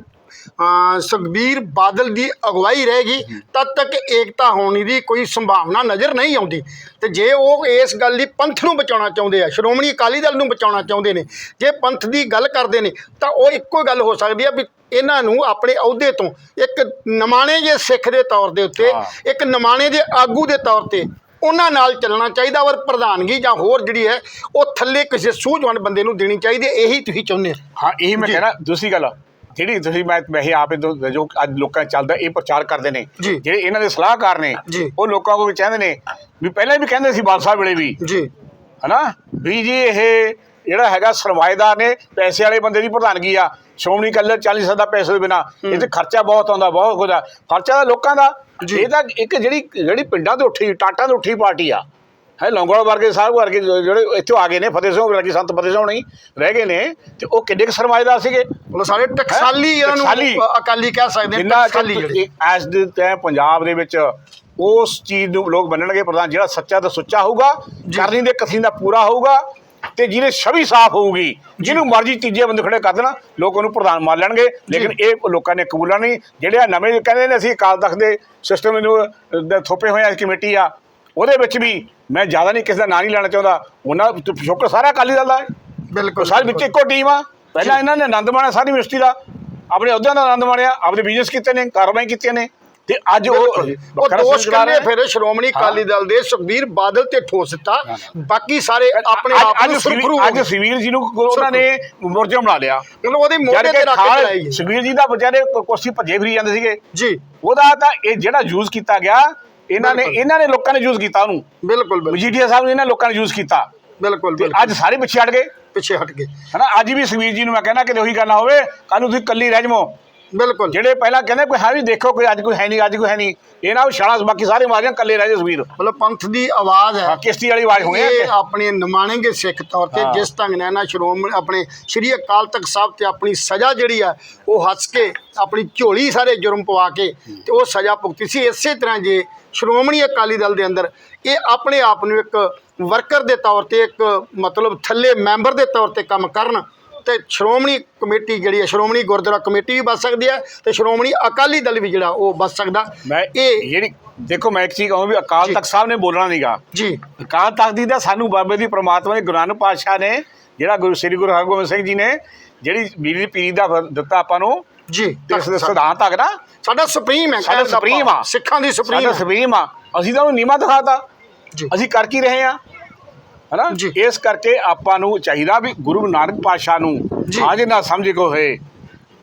S1: ਸੁਖਬੀਰ ਬਾਦਲ ਦੀ ਅਗਵਾਈ ਰਹੇਗੀ ਤਦ ਤੱਕ ਏਕਤਾ ਹੋਣੀ ਦੀ ਕੋਈ ਸੰਭਾਵਨਾ ਨਜ਼ਰ ਨਹੀਂ ਆਉਂਦੀ। ਤੇ ਜੇ ਉਹ ਇਸ ਗੱਲ ਲਈ ਪੰਥ ਨੂੰ ਬਚਾਉਣਾ ਚਾਹੁੰਦੇ ਆ ਸ਼੍ਰੋਮਣੀ ਅਕਾਲੀ ਦਲ ਨੂੰ ਬਚਾਉਣਾ ਚਾਹੁੰਦੇ ਨੇ ਜੇ ਪੰਥ ਦੀ ਗੱਲ ਕਰਦੇ ਨੇ ਤਾਂ ਉਹ ਇੱਕੋ ਗੱਲ ਹੋ ਸਕਦੀ ਆ ਵੀ ਇਹਨਾਂ ਨੂੰ ਆਪਣੇ ਅਹੁਦੇ ਤੋਂ ਇੱਕ ਨਮਾਣੇ ਜੇ ਸਿੱਖ ਦੇ ਤੌਰ ਦੇ ਉੱਤੇ। ਇੱਕ ਨਮਾਣੇ ਦੇ ਆਗੂ ਦੇ ਤੌਰ ਤੇ ਉਹਨਾਂ ਨਾਲ ਚੱਲਣਾ ਚਾਹੀਦਾ ਔਰ ਪ੍ਰਧਾਨਗੀ ਜਾਂ ਹੋਰ ਜਿਹੜੀ ਹੈ ਉਹ ਥੱਲੇ ਕਿਸੇ ਸੂਝਵਾਨ ਬੰਦੇ ਨੂੰ ਦੇਣੀ ਚਾਹੀਦੀ ਹੈ ਇਹੀ ਤੁਸੀਂ ਚਾਹੁੰਦੇ ਹੋ
S2: ਹਾਂ ਇਹੀ ਮੈਂ। ਕਹਿਣਾ ਦੂਸਰੀ ਗੱਲ ਜਿਹੜੀ ਤੁਸੀਂ ਮੈਂ ਇਹ ਆਪੇ ਜੋ ਅੱਜ ਲੋਕਾਂ ਚੱਲਦਾ ਇਹ ਪ੍ਰਚਾਰ ਕਰਦੇ ਨੇ। ਜਿਹੜੇ ਇਹਨਾਂ ਦੇ ਸਲਾਹਕਾਰ ਨੇ। ਉਹ ਲੋਕਾਂ ਕੋਲ ਚਾਹੁੰਦੇ ਨੇ ਵੀ ਪਹਿਲਾਂ ਵੀ ਕਹਿੰਦੇ ਸੀ ਬਾਦਸ਼ਾਹ ਵੇਲੇ ਵੀ
S1: ਜੀ
S2: ਹਨਾ ਵੀ ਜੀ ਇਹ ਜਿਹੜਾ ਹੈਗਾ ਸਰਮਾਏਦਾਰ ਨੇ ਪੈਸੇ ਵਾਲੇ ਬੰਦੇ ਦੀ ਪ੍ਰਧਾਨਗੀ ਆ ਸ਼੍ਰੋਮਣੀ ਕੱਲਰ 40 ਸਾਲ ਦਾ ਪੈਸੇ ਦੇ ਬਿਨਾ ਇਹ ਤੇ ਖਰਚਾ ਬਹੁਤ ਆਉਂਦਾ ਬਹੁਤ ਕੁਝ ਆ ਖਰਚਾ ਤਾਂ ਲੋਕਾਂ ਦਾ। ਇਹ ਤਾਂ ਇੱਕ ਜਿਹੜੀ ਜਿਹੜੀ ਪਿੰਡਾਂ ਤੋਂ ਉੱਠੀ ਟਾਟਾਂ ਤੋਂ ਉੱਠੀ ਪਾਰਟੀ ਆ। ਹੈ ਲੌਂਗੋਵਾਲ ਵਰਗੇ ਸਾਹਿਬ ਵਰਗੇ ਜਿਹੜੇ ਇੱਥੋਂ ਆ ਗਏ ਨੇ ਫਤਿਹ ਸਿੰਘ ਵਰਗੇ ਸੰਤ ਫਤਿਹ ਸਿੰਘ ਨਹੀਂ ਰਹਿ ਗਏ ਨੇ ਤੇ ਉਹ ਕਿੰਨੇ ਕੁ ਸਰਮਾਏਦਾਰ ਸੀਗੇ?
S1: ਮਤਲਬ ਸਾਰੇ ਟਕਸਾਲੀ ਇਹਨਾਂ। ਨੂੰ ਅਕਾਲੀ ਕਹਿ ਸਕਦੇ ਟਕਸਾਲੀ ਜਿਹੜੇ
S2: ਐਸ ਦੇ ਟਾਈਮ ਪੰਜਾਬ ਦੇ ਵਿੱਚ ਉਸ ਚੀਜ਼ ਨੂੰ ਲੋਕ ਮੰਨਣਗੇ ਪ੍ਰਧਾਨ ਜਿਹੜਾ ਸੱਚਾ ਤੇ ਸੁੱਚਾ ਹੋਊਗਾ ਕਰਨੀ ਦੇ ਕਥਨੀ ਦਾ ਪੂਰਾ ਹੋਊਗਾ ਤੇ ਜਿਹਨੇ ਛਵੀ ਸਾਫ਼ ਹੋਊਗੀ ਜਿਹਨੂੰ ਮਰਜ਼ੀ ਤੀਜੇ ਬੰਦੇ ਖੜੇ ਕਰ ਦੇਣਾ ਲੋਕ ਉਹਨੂੰ ਪ੍ਰਧਾਨ ਮੰਨ ਲੈਣਗੇ। ਲੇਕਿਨ ਇਹ ਲੋਕਾਂ ਨੇ ਕਬੂਲਣਾ ਨਹੀਂ ਜਿਹੜੇ ਆ ਨਵੇਂ ਕਹਿੰਦੇ ਨੇ ਅਸੀਂ ਅਕਾਲ ਤਖਤ ਦੇ ਸਿਸਟਮ ਨੂੰ ਥੋਪੇ ਹੋਏ ਆ ਕਮੇਟੀ ਆ ਉਹਦੇ ਵਿੱਚ ਵੀ ਮੈਂ ਜ਼ਿਆਦਾ ਨਹੀਂ ਕਿਸੇ ਦਾ ਨਾਂ ਨਹੀਂ ਲੈਣਾ ਚਾਹੁੰਦਾ। ਉਹਨਾਂ ਪਿਛੋਕੜ ਸਾਰਾ ਅਕਾਲੀ ਦਲ ਦਾ ਹੈ।
S1: ਬਿਲਕੁਲ
S2: ਸਾਰੇ ਵਿੱਚ ਇੱਕੋ ਟੀਮ ਆ। ਪਹਿਲਾਂ ਇਹਨਾਂ ਨੇ ਆਨੰਦ ਮਾਣਿਆ ਸਾਰੀ ਯੂਨੀਵਰਸਿਟੀ ਦਾ। ਆਪਣੇ ਅਹੁਦਿਆਂ ਦਾ ਆਨੰਦ ਮਾਣਿਆ ਆਪਣੇ ਬਿਜ਼ਨਸ ਕੀਤੇ ਨੇ ਕਾਰੋਬਾਈ ਕੀਤੀਆਂ ਨੇ। ਤੇ ਅੱਜ ਉਹ
S1: ਉਹ ਦੋਸ਼ ਕਰਨੇ। ਫਿਰ ਸ਼੍ਰੋਮਣੀ ਅਕਾਲੀ ਦਲ ਦੇ ਸੁਖਬੀਰ ਬਾਦਲ ਤੇ ਠੋਸ ਦਿੱਤਾ। ਬਾਕੀ ਸਾਰੇ ਆਪਣੇ ਆਪ ਨੂੰ ਸੁਰਖਰੂ
S2: ਅੱਜ ਸੁਖਬੀਰ ਜੀ ਨੂੰ ਉਹਨਾਂ ਨੇ ਮੁਰਜਮ ਬਣਾ ਲਿਆ।
S1: ਮਤਲਬ ਉਹਦੇ ਮੋਢੇ ਤੇ ਰੱਖ ਕੇ ਚਲਾਈ
S2: ਸੁਖਬੀਰ ਜੀ ਦਾ ਵਿਚਾਰੇ ਕੁਰਸੀ ਭੱਜੇ ਫਿਰੀ ਜਾਂਦੇ ਸੀਗੇ।
S1: ਜੀ।
S2: ਉਹਦਾ ਤਾਂ ਇਹ ਜਿਹੜਾ ਯੂਜ਼ ਕੀਤਾ ਗਿਆ ਇਹਨਾਂ ਨੇ। ਇਹਨਾਂ ਨੇ ਲੋਕਾਂ ਨੇ ਯੂਜ਼ ਕੀਤਾ ਉਹਨੂੰ।
S1: ਬਿਲਕੁਲ ਬਿਲਕੁਲ।
S2: ਮਜੀਠੀਆ ਸਾਹਿਬ ਨੇ ਇਹਨਾਂ ਲੋਕਾਂ ਨੇ ਯੂਜ਼ ਕੀਤਾ।
S1: ਬਿਲਕੁਲ ਬਿਲਕੁਲ।
S2: ਅੱਜ ਸਾਰੇ ਪਿੱਛੇ ਹਟ ਗਏ।
S1: ਪਿੱਛੇ ਹਟ ਗਏ।
S2: ਹਨਾ ਅੱਜ ਵੀ ਸੁਖਬੀਰ ਜੀ ਨੂੰ ਮੈਂ ਕਹਿੰਦਾ ਕਿ ਉਹੀ ਗੱਲ ਨਾ ਹੋਵੇ ਕੱਲ ਨੂੰ ਤੁਸੀਂ ਕੱਲੀ ਰਹਿ ਜਾਵੋ
S1: ਬਿਲਕੁਲ।
S2: ਜਿਹੜੇ ਪਹਿਲਾਂ ਕਹਿੰਦੇ ਕੋਈ ਹੈ ਵੀ ਦੇਖੋ ਕੋਈ ਅੱਜ ਕੋਈ ਹੈ ਨਹੀਂ ਅੱਜ ਕੋਈ ਹੈ ਨਹੀਂ। ਇਹਨਾਂ ਨੂੰ ਛਾਲਾ ਬਾਕੀ ਸਾਰੇ ਮਾਰ ਜਾਣ ਕੱਲੇ ਰਹਿ ਜਾ ਸੁਖਬੀਰ
S1: ਮਤਲਬ ਪੰਥ ਦੀ ਆਵਾਜ਼ ਹੈ।
S2: ਕਿਸ਼ਤੀ ਵਾਲੀ ਆਵਾਜ਼
S1: ਇਹ
S2: ਹੈ।
S1: ਆਪਣੇ ਨਿਮਾਣेंगे ਸਿੱਖ ਤੌਰ ਤੇ। ਜਿਸ ਢੰਗ ਨਾਲ ਨਾ ਸ਼੍ਰੋਮਣੀ ਆਪਣੇ ਸ਼੍ਰੀ ਅਕਾਲ ਤਖਤ ਸਾਹਿਬ ਤੇ ਆਪਣੀ ਸਜ਼ਾ ਜਿਹੜੀ ਆ ਉਹ ਹੱਸ ਕੇ ਆਪਣੀ ਝੋਲੀ ਸਾਰੇ ਜੁਰਮ ਪਵਾ ਕੇ ਤੇ ਉਹ ਸਜ਼ਾ ਭੁਗਤੀ ਸੀ। ਇਸੇ ਤਰ੍ਹਾਂ ਜੇ ਸ਼੍ਰੋਮਣੀ ਅਕਾਲੀ ਦਲ ਦੇ ਅੰਦਰ ਇਹ ਆਪਣੇ ਆਪ ਨੂੰ ਇੱਕ ਵਰਕਰ ਦੇ ਤੌਰ ਤੇ ਇੱਕ ਮਤਲਬ ਥੱਲੇ ਮੈਂਬਰ ਦੇ ਤੌਰ ਤੇ ਕੰਮ ਕਰਨ ਤੇ ਸ਼੍ਰੋਮਣੀ ਕਮੇਟੀ ਜਿਹੜੀ ਹੈ ਸ਼੍ਰੋਮਣੀ ਗੁਰਦੁਆਰਾ ਕਮੇਟੀ ਵੀ ਬਚ ਸਕਦੀ ਹੈ ਤੇ ਸ਼੍ਰੋਮਣੀ ਅਕਾਲੀ ਦਲ ਵੀ ਜਿਹੜਾ ਉਹ ਬਚ ਸਕਦਾ
S2: ਮੈਂ
S1: ਇਹ
S2: ਜਿਹੜੀ ਦੇਖੋ ਮੈਂ ਇੱਕ ਚੀਜ਼ ਕਹਾਂ ਵੀ ਅਕਾਲ। ਤਖਤ ਸਾਹਿਬ ਨੇ ਬੋਲਣਾ ਨਹੀਂਗਾ
S1: ਜੀ
S2: ਅਕਾਲ ਤਖਤ ਦੀ ਤਾਂ ਸਾਨੂੰ ਬਾਬੇ ਦੀ ਪ੍ਰਮਾਤਮਾ ਦੇ ਗੁਰੂ ਨਾਨਕ ਪਾਤਸ਼ਾਹ ਨੇ ਜਿਹੜਾ ਗੁਰੂ ਸ੍ਰੀ ਗੁਰੂ ਹਰਗੋਬਿੰਦ ਸਿੰਘ ਜੀ ਨੇ ਜਿਹੜੀ ਬੀੜੀ ਪੀਰੀ ਦਾ ਦਿੱਤਾ ਆਪਾਂ ਨੂੰ
S1: ਜੀ
S2: ਤੇ ਇਸ ਦੇ ਸਿਧਾਂਤ ਆ ਨਾ
S1: ਸਾਡਾ ਸੁਪਰੀਮ ਹੈ
S2: ਸਾਡਾ
S1: ਦਾ
S2: ਸੁਪਰੀਮ। ਆ।
S1: ਸਿੱਖਾਂ ਦੀ ਸੁਪਰੀਮ
S2: ਸਾਡਾ। ਸੁਪਰੀਮ ਆ ਅਸੀਂ ਤਾਂ ਉਹਨੂੰ ਨੀਮਾ ਦਿਖਾਤਾ
S1: ਜੀ
S2: ਅਸੀਂ ਕਰ ਕੀ ਰਹੇ ਆ ਹਨਾ। ਇਸ ਕਰਕੇ ਆਪਾਂ ਨੂੰ ਚਾਹੀਦਾ ਵੀ ਗੁਰੂ ਨਾਨਕ ਪਾਤਸ਼ਾਹ ਨੂੰ
S1: ਜੀ।
S2: ਸਾਂਝ ਨਾ ਸਮਝ ਕੋ ਹੋਏ।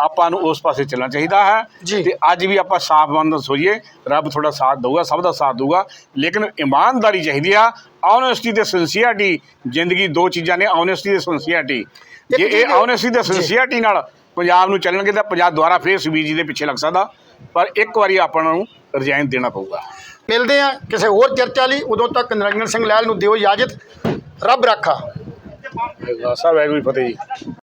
S2: ਆਪਾਂ ਨੂੰ ਉਸ ਪਾਸੇ ਚੱਲਣਾ ਚਾਹੀਦਾ ਹੈ। ਤੇ ਅੱਜ ਵੀ ਆਪਾਂ ਸਾਫ਼ ਨਾਲ ਸੋਈਏ। ਰੱਬ ਤੁਹਾਡਾ ਸਾਥ ਦਊਗਾ ਸਭ ਦਾ ਸਾਥ ਦਊਗਾ। ਲੇਕਿਨ ਇਮਾਨਦਾਰੀ ਚਾਹੀਦੀ ਆ। ਆਨੈਸਟੀ ਤੇ ਸਿੰਸੀਅਰਟੀ ਜ਼ਿੰਦਗੀ ਦੋ ਚੀਜ਼ਾਂ ਨੇ ਆਨੈਸਟੀ ਤੇ ਸਿੰਸੀਅਰਟੀ ਜੇ ਇਹ ਆਨੈਸਟੀ ਤੇ। ਸਿੰਸੀਅਰਟੀ ਨਾਲ ਪੰਜਾਬ ਨੂੰ ਚੱਲਣਗੇ ਤਾਂ ਪੰਜਾਬ ਦੁਆਰਾ ਫੇਰ ਸੁਬੀਰ ਜੀ ਦੇ ਪਿੱਛੇ ਲੱਗ ਸਕਦਾ। ਪਰ ਇੱਕ ਵਾਰੀ ਆਪਾਂ ਨੂੰ ਰਿਜ਼ਾਈਨ ਦੇਣਾ ਪਊਗਾ।
S1: ਮਿਲਦੇ ਆ ਕਿਸੇ ਹੋਰ ਚਰਚਾ ਲਈ। ਉਦੋਂ ਤੱਕ ਨਿਰੰਜਨ ਸਿੰਘ ਲਹਿਲ ਨੂੰ ਦਿਓ ਇਜਾਜ਼ਤ। ਰੱਬ ਰਾਖਾ।
S2: ਸਾਹਿਬ ਵੈਗੁਰੂ ਜੀ ਫਤਿਹ ਜੀ।